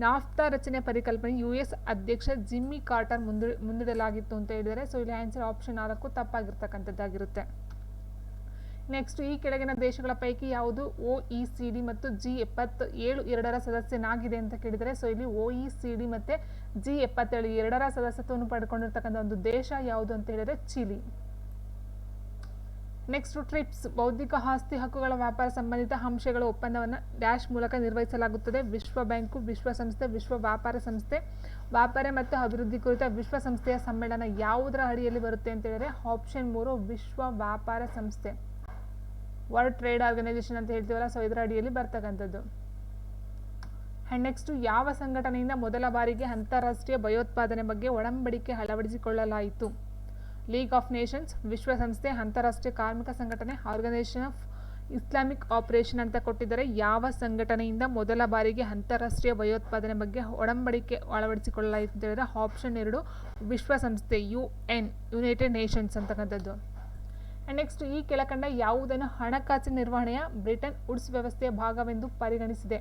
S1: ನಾಫ್ತಾ ರಚನೆ ಪರಿಕಲ್ಪನೆ ಯು ಎಸ್ ಅಧ್ಯಕ್ಷ ಜಿಮ್ಮಿ ಕಾರ್ಟರ್ ಮುಂದು, ಮುಂದಿಡಲಾಗಿತ್ತು ಅಂತ ಹೇಳಿದರೆ ಸೊ ಇಲ್ಲಿ ಆನ್ಸರ್ ಆಪ್ಷನ್ ನಾಲ್ಕು ತಪ್ಪಾಗಿರ್ತಕ್ಕಂಥದ್ದಾಗಿರುತ್ತೆ. ನೆಕ್ಸ್ಟ್ ಈ ಕೆಳಗಿನ ದೇಶಗಳ ಪೈಕಿ ಯಾವುದು? ಒ ಇ ಸಿ ಡಿ ಮತ್ತು ಜಿ ಎಪ್ಪತ್ತು ಏಳು ಎರಡರ ಸದಸ್ಯನಾಗಿದೆ ಅಂತ ಕೇಳಿದರೆ ಸೊ ಇಲ್ಲಿ ಒ ಇ ಸಿ ಡಿ ಮತ್ತು ಜಿ ಎಪ್ಪತ್ತೇಳು ಎರಡರ ಸದಸ್ಯತ್ವವನ್ನು ಪಡ್ಕೊಂಡಿರ್ತಕ್ಕಂಥ ಒಂದು ದೇಶ ಯಾವುದು ಅಂತ ಹೇಳಿದರೆ ಚಿಲಿ. ನೆಕ್ಸ್ಟ್ ಟ್ರಿಪ್ಸ್ ಬೌದ್ಧಿಕ ಆಸ್ತಿ ಹಕ್ಕುಗಳ ವ್ಯಾಪಾರ ಸಂಬಂಧಿತ ಅಂಶಗಳ ಒಪ್ಪಂದವನ್ನು ಡ್ಯಾಶ್ ಮೂಲಕ ನಿರ್ವಹಿಸಲಾಗುತ್ತದೆ. ವಿಶ್ವ ಬ್ಯಾಂಕು, ವಿಶ್ವಸಂಸ್ಥೆ, ವಿಶ್ವ ವ್ಯಾಪಾರ ಸಂಸ್ಥೆ, ವ್ಯಾಪಾರ ಮತ್ತು ಅಭಿವೃದ್ಧಿ ಕುರಿತ ವಿಶ್ವಸಂಸ್ಥೆಯ ಸಮ್ಮೇಳನ ಯಾವುದರ ಅಡಿಯಲ್ಲಿ ಬರುತ್ತೆ ಅಂತ ಹೇಳಿದರೆ, ಆಪ್ಷನ್ ಮೂರು ವಿಶ್ವ ವ್ಯಾಪಾರ ಸಂಸ್ಥೆ. ವರ್ಲ್ಡ್ ಟ್ರೇಡ್ ಆರ್ಗನೈಸೇಷನ್ ಅಂತ ಹೇಳ್ತೀವಲ್ಲ ಸೊ ಇದರ ಅಡಿಯಲ್ಲಿ ಬರ್ತಕ್ಕಂಥದ್ದು. ಆ್ಯಂಡ್ ನೆಕ್ಸ್ಟು ಯಾವ ಸಂಘಟನೆಯಿಂದ ಮೊದಲ ಬಾರಿಗೆ ಅಂತಾರಾಷ್ಟ್ರೀಯ ಭಯೋತ್ಪಾದನೆ ಬಗ್ಗೆ ಒಡಂಬಡಿಕೆ ಅಳವಡಿಸಿಕೊಳ್ಳಲಾಯಿತು? ಲೀಗ್ ಆಫ್ ನೇಷನ್ಸ್ ವಿಶ್ವಸಂಸ್ಥೆ, ಅಂತಾರಾಷ್ಟ್ರೀಯ ಕಾರ್ಮಿಕ ಸಂಘಟನೆ ಆರ್ಗನೈಸೇಷನ್ ಆಫ್ ಇಸ್ಲಾಮಿಕ್ ಆಪರೇಷನ್ ಅಂತ ಕೊಟ್ಟಿದ್ದಾರೆ. ಯಾವ ಸಂಘಟನೆಯಿಂದ ಮೊದಲ ಬಾರಿಗೆ ಅಂತಾರಾಷ್ಟ್ರೀಯ ಭಯೋತ್ಪಾದನೆ ಬಗ್ಗೆ ಒಡಂಬಡಿಕೆ ಅಳವಡಿಸಿಕೊಳ್ಳಲಾಯಿತು ಅಂತ ಹೇಳಿದ್ರೆ ಆಪ್ಷನ್ ಎರಡು, ವಿಶ್ವಸಂಸ್ಥೆ ಯು ಎನ್ ಯುನೈಟೆಡ್ ನೇಷನ್ಸ್ ಅಂತಕ್ಕಂಥದ್ದು. ಆ್ಯಂಡ್ ನೆಕ್ಸ್ಟ್ ಈ ಕೆಳಕಂಡ ಯಾವುದನ್ನು ಹಣಕಾಸಿನ ನಿರ್ವಹಣೆಯ ಬ್ರಿಟನ್ ವುಡ್ಸ್ ವ್ಯವಸ್ಥೆಯ ಭಾಗವೆಂದು ಪರಿಗಣಿಸಿದೆ.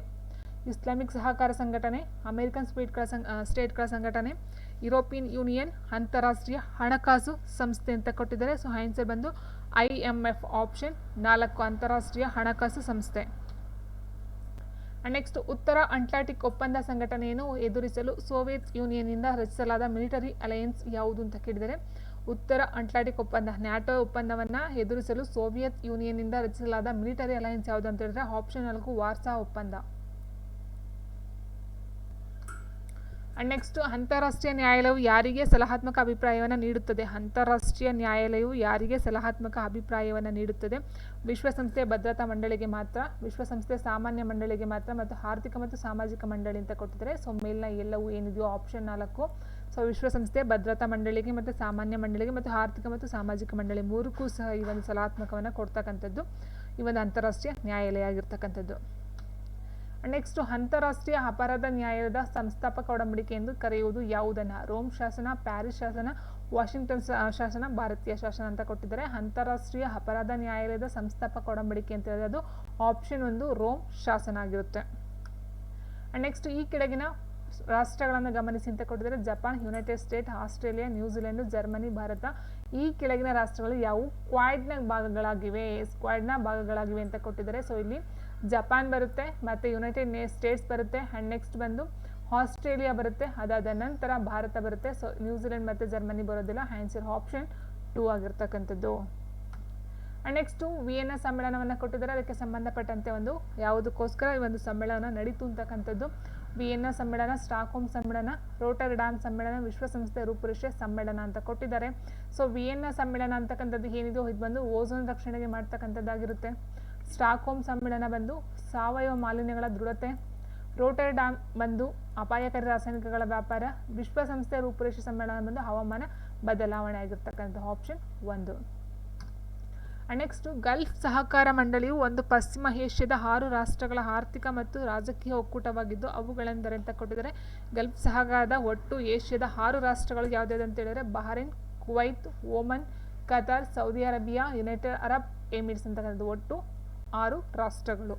S1: ಇಸ್ಲಾಮಿಕ್ ಸಹಕಾರ ಸಂಘಟನೆ, ಅಮೆರಿಕನ್ ಸ್ಪೀಡ್ಗಳ ಸಂಘ ಸ್ಟೇಟ್ಗಳ ಸಂಘಟನೆ, ಯುರೋಪಿಯನ್ ಯೂನಿಯನ್ ಅಂತಾರಾಷ್ಟ್ರೀಯ ಹಣಕಾಸು ಸಂಸ್ಥೆ ಅಂತ ಕೊಟ್ಟಿದ್ದಾರೆ. ಸೊ ಆನ್ಸರ್ ಬಂದು ಐ ಎಂ ಎಫ್ ಆಪ್ಷನ್, ನಾಲ್ಕು ಅಂತಾರಾಷ್ಟ್ರೀಯ ಹಣಕಾಸು ಸಂಸ್ಥೆ. ನೆಕ್ಸ್ಟ್ ಉತ್ತರ ಅಟ್ಲಾಂಟಿಕ್ ಒಪ್ಪಂದ ಸಂಘಟನೆಯನ್ನು ಎದುರಿಸಲು ಸೋವಿಯತ್ ಯೂನಿಯನ್ನಿಂದ ರಚಿಸಲಾದ ಮಿಲಿಟರಿ ಅಲಯನ್ಸ್ ಯಾವುದು ಅಂತ ಕೇಳಿದರೆ ಉತ್ತರ ಅಟ್ಲಾಂಟಿಕ್ ಒಪ್ಪಂದ, ನ್ಯಾಟೋ ಒಪ್ಪಂದವನ್ನು ಎದುರಿಸಲು ಸೋವಿಯತ್ ಯೂನಿಯನ್ನಿಂದ ರಚಿಸಲಾದ ಮಿಲಿಟರಿ ಅಲಯನ್ಸ್ ಯಾವುದು ಅಂತ ಹೇಳಿದ್ರೆ ಆಪ್ಷನ್ ನಾಲ್ಕು ವಾರ್ಸಾ ಒಪ್ಪಂದ. ಅಂಡ್ ನೆಕ್ಸ್ಟ್ ಅಂತಾರಾಷ್ಟ್ರೀಯ ನ್ಯಾಯಾಲಯವು ಯಾರಿಗೆ ಸಲಹಾತ್ಮಕ ಅಭಿಪ್ರಾಯವನ್ನು ನೀಡುತ್ತದೆ? ಅಂತಾರಾಷ್ಟ್ರೀಯ ನ್ಯಾಯಾಲಯವು ಯಾರಿಗೆ ಸಲಹಾತ್ಮಕ ಅಭಿಪ್ರಾಯವನ್ನು ನೀಡುತ್ತದೆ? ವಿಶ್ವಸಂಸ್ಥೆ ಭದ್ರತಾ ಮಂಡಳಿಗೆ ಮಾತ್ರ ವಿಶ್ವಸಂಸ್ಥೆ ಸಾಮಾನ್ಯ ಮಂಡಳಿಗೆ ಮಾತ್ರ ಮತ್ತು ಆರ್ಥಿಕ ಮತ್ತು ಸಾಮಾಜಿಕ ಮಂಡಳಿ ಅಂತ ಕೊಟ್ಟಿದ್ದಾರೆ. ಸೊ ಮೇಲಿನ ಎಲ್ಲವೂ ಏನಿದೆಯೋ ಆಪ್ಷನ್ ನಾಲ್ಕು. ಸೊ ವಿಶ್ವಸಂಸ್ಥೆ ಭದ್ರತಾ ಮಂಡಳಿಗೆ ಮತ್ತು ಸಾಮಾನ್ಯ ಮಂಡಳಿಗೆ ಮತ್ತು ಆರ್ಥಿಕ ಮತ್ತು ಸಾಮಾಜಿಕ ಮಂಡಳಿ ಮೂರಕ್ಕೂ ಸಹ ಈ ಒಂದು ಸಲಾತ್ಮಕವನ್ನು ಕೊಡ್ತಕ್ಕಂಥದ್ದು, ಈ ಒಂದು ಅಂತಾರಾಷ್ಟ್ರೀಯ ನ್ಯಾಯಾಲಯ ಆಗಿರ್ತಕ್ಕಂಥದ್ದು. ನೆಕ್ಸ್ಟ್ ಅಂತಾರಾಷ್ಟ್ರೀಯ ಅಪರಾಧ ನ್ಯಾಯಾಲಯದ ಸಂಸ್ಥಾಪಕ ಒಡಂಬಡಿಕೆ ಎಂದು ಕರೆಯುವುದು ಯಾವುದನ್ನು? ರೋಮ್ ಶಾಸನ, ಪ್ಯಾರಿಸ್ ಶಾಸನ, ವಾಷಿಂಗ್ಟನ್ ಶಾಸನ, ಭಾರತೀಯ ಶಾಸನ ಅಂತ ಕೊಟ್ಟಿದ್ದಾರೆ. ಅಂತಾರಾಷ್ಟ್ರೀಯ ಅಪರಾಧ ನ್ಯಾಯಾಲಯದ ಸಂಸ್ಥಾಪಕ ಒಡಂಬಡಿಕೆ ಅಂತ ಹೇಳಿದ್ರೆ ಅದು ಆಪ್ಷನ್ ಒಂದು ರೋಮ್ ಶಾಸನ ಆಗಿರುತ್ತೆ. ನೆಕ್ಸ್ಟ್ ಈ ಕೆಳಗಿನ ರಾಷ್ಟ್ರಗಳನ್ನು ಗಮನಿಸಿ ಅಂತ ಕೊಟ್ಟಿದ್ದಾರೆ. Japan United State Australia New Zealand Germany, Bharat ಈ ಕೆಳಗಿನ ರಾಷ್ಟ್ರಗಳು ಯಾವುವು ಕ್ವಾಡ್ನ ಭಾಗಗಳಾಗಿವೆ. ಸ್ಕ್ವಾಡ್ನ ಭಾಗಗಳಾಗಿವೆ ಅಂತ ಕೊಟ್ಟಿದ್ದಾರೆ. ಸೊ ಇಲ್ಲಿ ಜಪಾನ್ ಬರುತ್ತೆ, ಮತ್ತು ಯುನೈಟೆಡ್ ನೇ ಸ್ಟೇಟ್ಸ್ ಬರುತ್ತೆ ಆ್ಯಂಡ್ ನೆಕ್ಸ್ಟ್ ಬಂದು ಆಸ್ಟ್ರೇಲಿಯಾ ಬರುತ್ತೆ, ಅದಾದ ನಂತರ ಭಾರತ ಬರುತ್ತೆ. ಸೊ ನ್ಯೂಜಿಲೆಂಡ್ ಮತ್ತು ಜರ್ಮನಿ ಬರೋದಿಲ್ಲ. ಆನ್ಸರ್ ಆಪ್ಷನ್ ಟೂ ಆಗಿರ್ತಕ್ಕಂಥದ್ದು. ನೆಕ್ಸ್ಟು ವಿಯೆನ್ನ ಸಮ್ಮೇಳನವನ್ನು ಕೊಟ್ಟಿದ್ದಾರೆ. ಅದಕ್ಕೆ ಸಂಬಂಧಪಟ್ಟಂತೆ ಒಂದು ಯಾವುದಕ್ಕೋಸ್ಕರ ಈ ಒಂದು ಸಮ್ಮೇಳನ ನಡೀತು ಅಂತಕ್ಕಂಥದ್ದು. ವಿಯೆನ್ನ ಸಮ್ಮೇಳನ ಸ್ಟಾಕ್ಹೋಮ್ ಸಮ್ಮೇಳನ ರೋಟರ್ ಡ್ಯಾಮ್ ಸಮ್ಮೇಳನ ವಿಶ್ವಸಂಸ್ಥೆ ರೂಪುರೇಷೆ ಸಮ್ಮೇಳನ ಅಂತ ಕೊಟ್ಟಿದ್ದಾರೆ. ಸೊ ವಿಯೆನ್ನ ಸಮ್ಮೇಳನ ಅಂತಕ್ಕಂಥದ್ದು ಏನಿದೆಯೋ ಇದು ಬಂದು ಓಝೋನ್ ರಕ್ಷಣೆಗೆ ಮಾಡ್ತಕ್ಕಂಥದ್ದಾಗಿರುತ್ತೆ. ಸ್ಟಾಕ್ಹೋಮ್ ಸಮ್ಮೇಳನ ಬಂದು ಸಾವಯವ ಮಾಲಿನ್ಯಗಳ ದೃಢತೆ ರೋಟರ್ ಡ್ಯಾಮ್ ಬಂದು ಅಪಾಯಕಾರಿ ರಾಸಾಯನಿಕಗಳ ವ್ಯಾಪಾರ ವಿಶ್ವಸಂಸ್ಥೆ ರೂಪುರೇಷೆ ಸಮ್ಮೇಳನ ಬಂದು ಹವಾಮಾನ ಬದಲಾವಣೆ ಆಗಿರ್ತಕ್ಕಂಥ ಆಪ್ಷನ್ ಒಂದು. ನೆಕ್ಸ್ಟ್ ಗಲ್ಫ್ ಸಹಕಾರ ಮಂಡಳಿಯು ಒಂದು ಪಶ್ಚಿಮ ಏಷ್ಯಾದ ಆರು ರಾಷ್ಟ್ರಗಳ ಆರ್ಥಿಕ ಮತ್ತು ರಾಜಕೀಯ ಒಕ್ಕೂಟವಾಗಿದ್ದು, ಅವುಗಳೆಂದರೆ ಅಂತ ಕೊಟ್ಟಿದ್ದಾರೆ. ಗಲ್ಫ್ ಸಹಕಾರದ ಒಟ್ಟು ಏಷ್ಯಾದ ಆರು ರಾಷ್ಟ್ರಗಳು ಯಾವುದ್ಯಾವುದು ಅಂತ ಹೇಳಿದರೆ, Bahrain, Kuwait Oman Qatar, Saudi Arabia, United Arab Emirates ಅಂತಕ್ಕಂಥದ್ದು ಒಟ್ಟು ಆರು ರಾಷ್ಟ್ರಗಳು.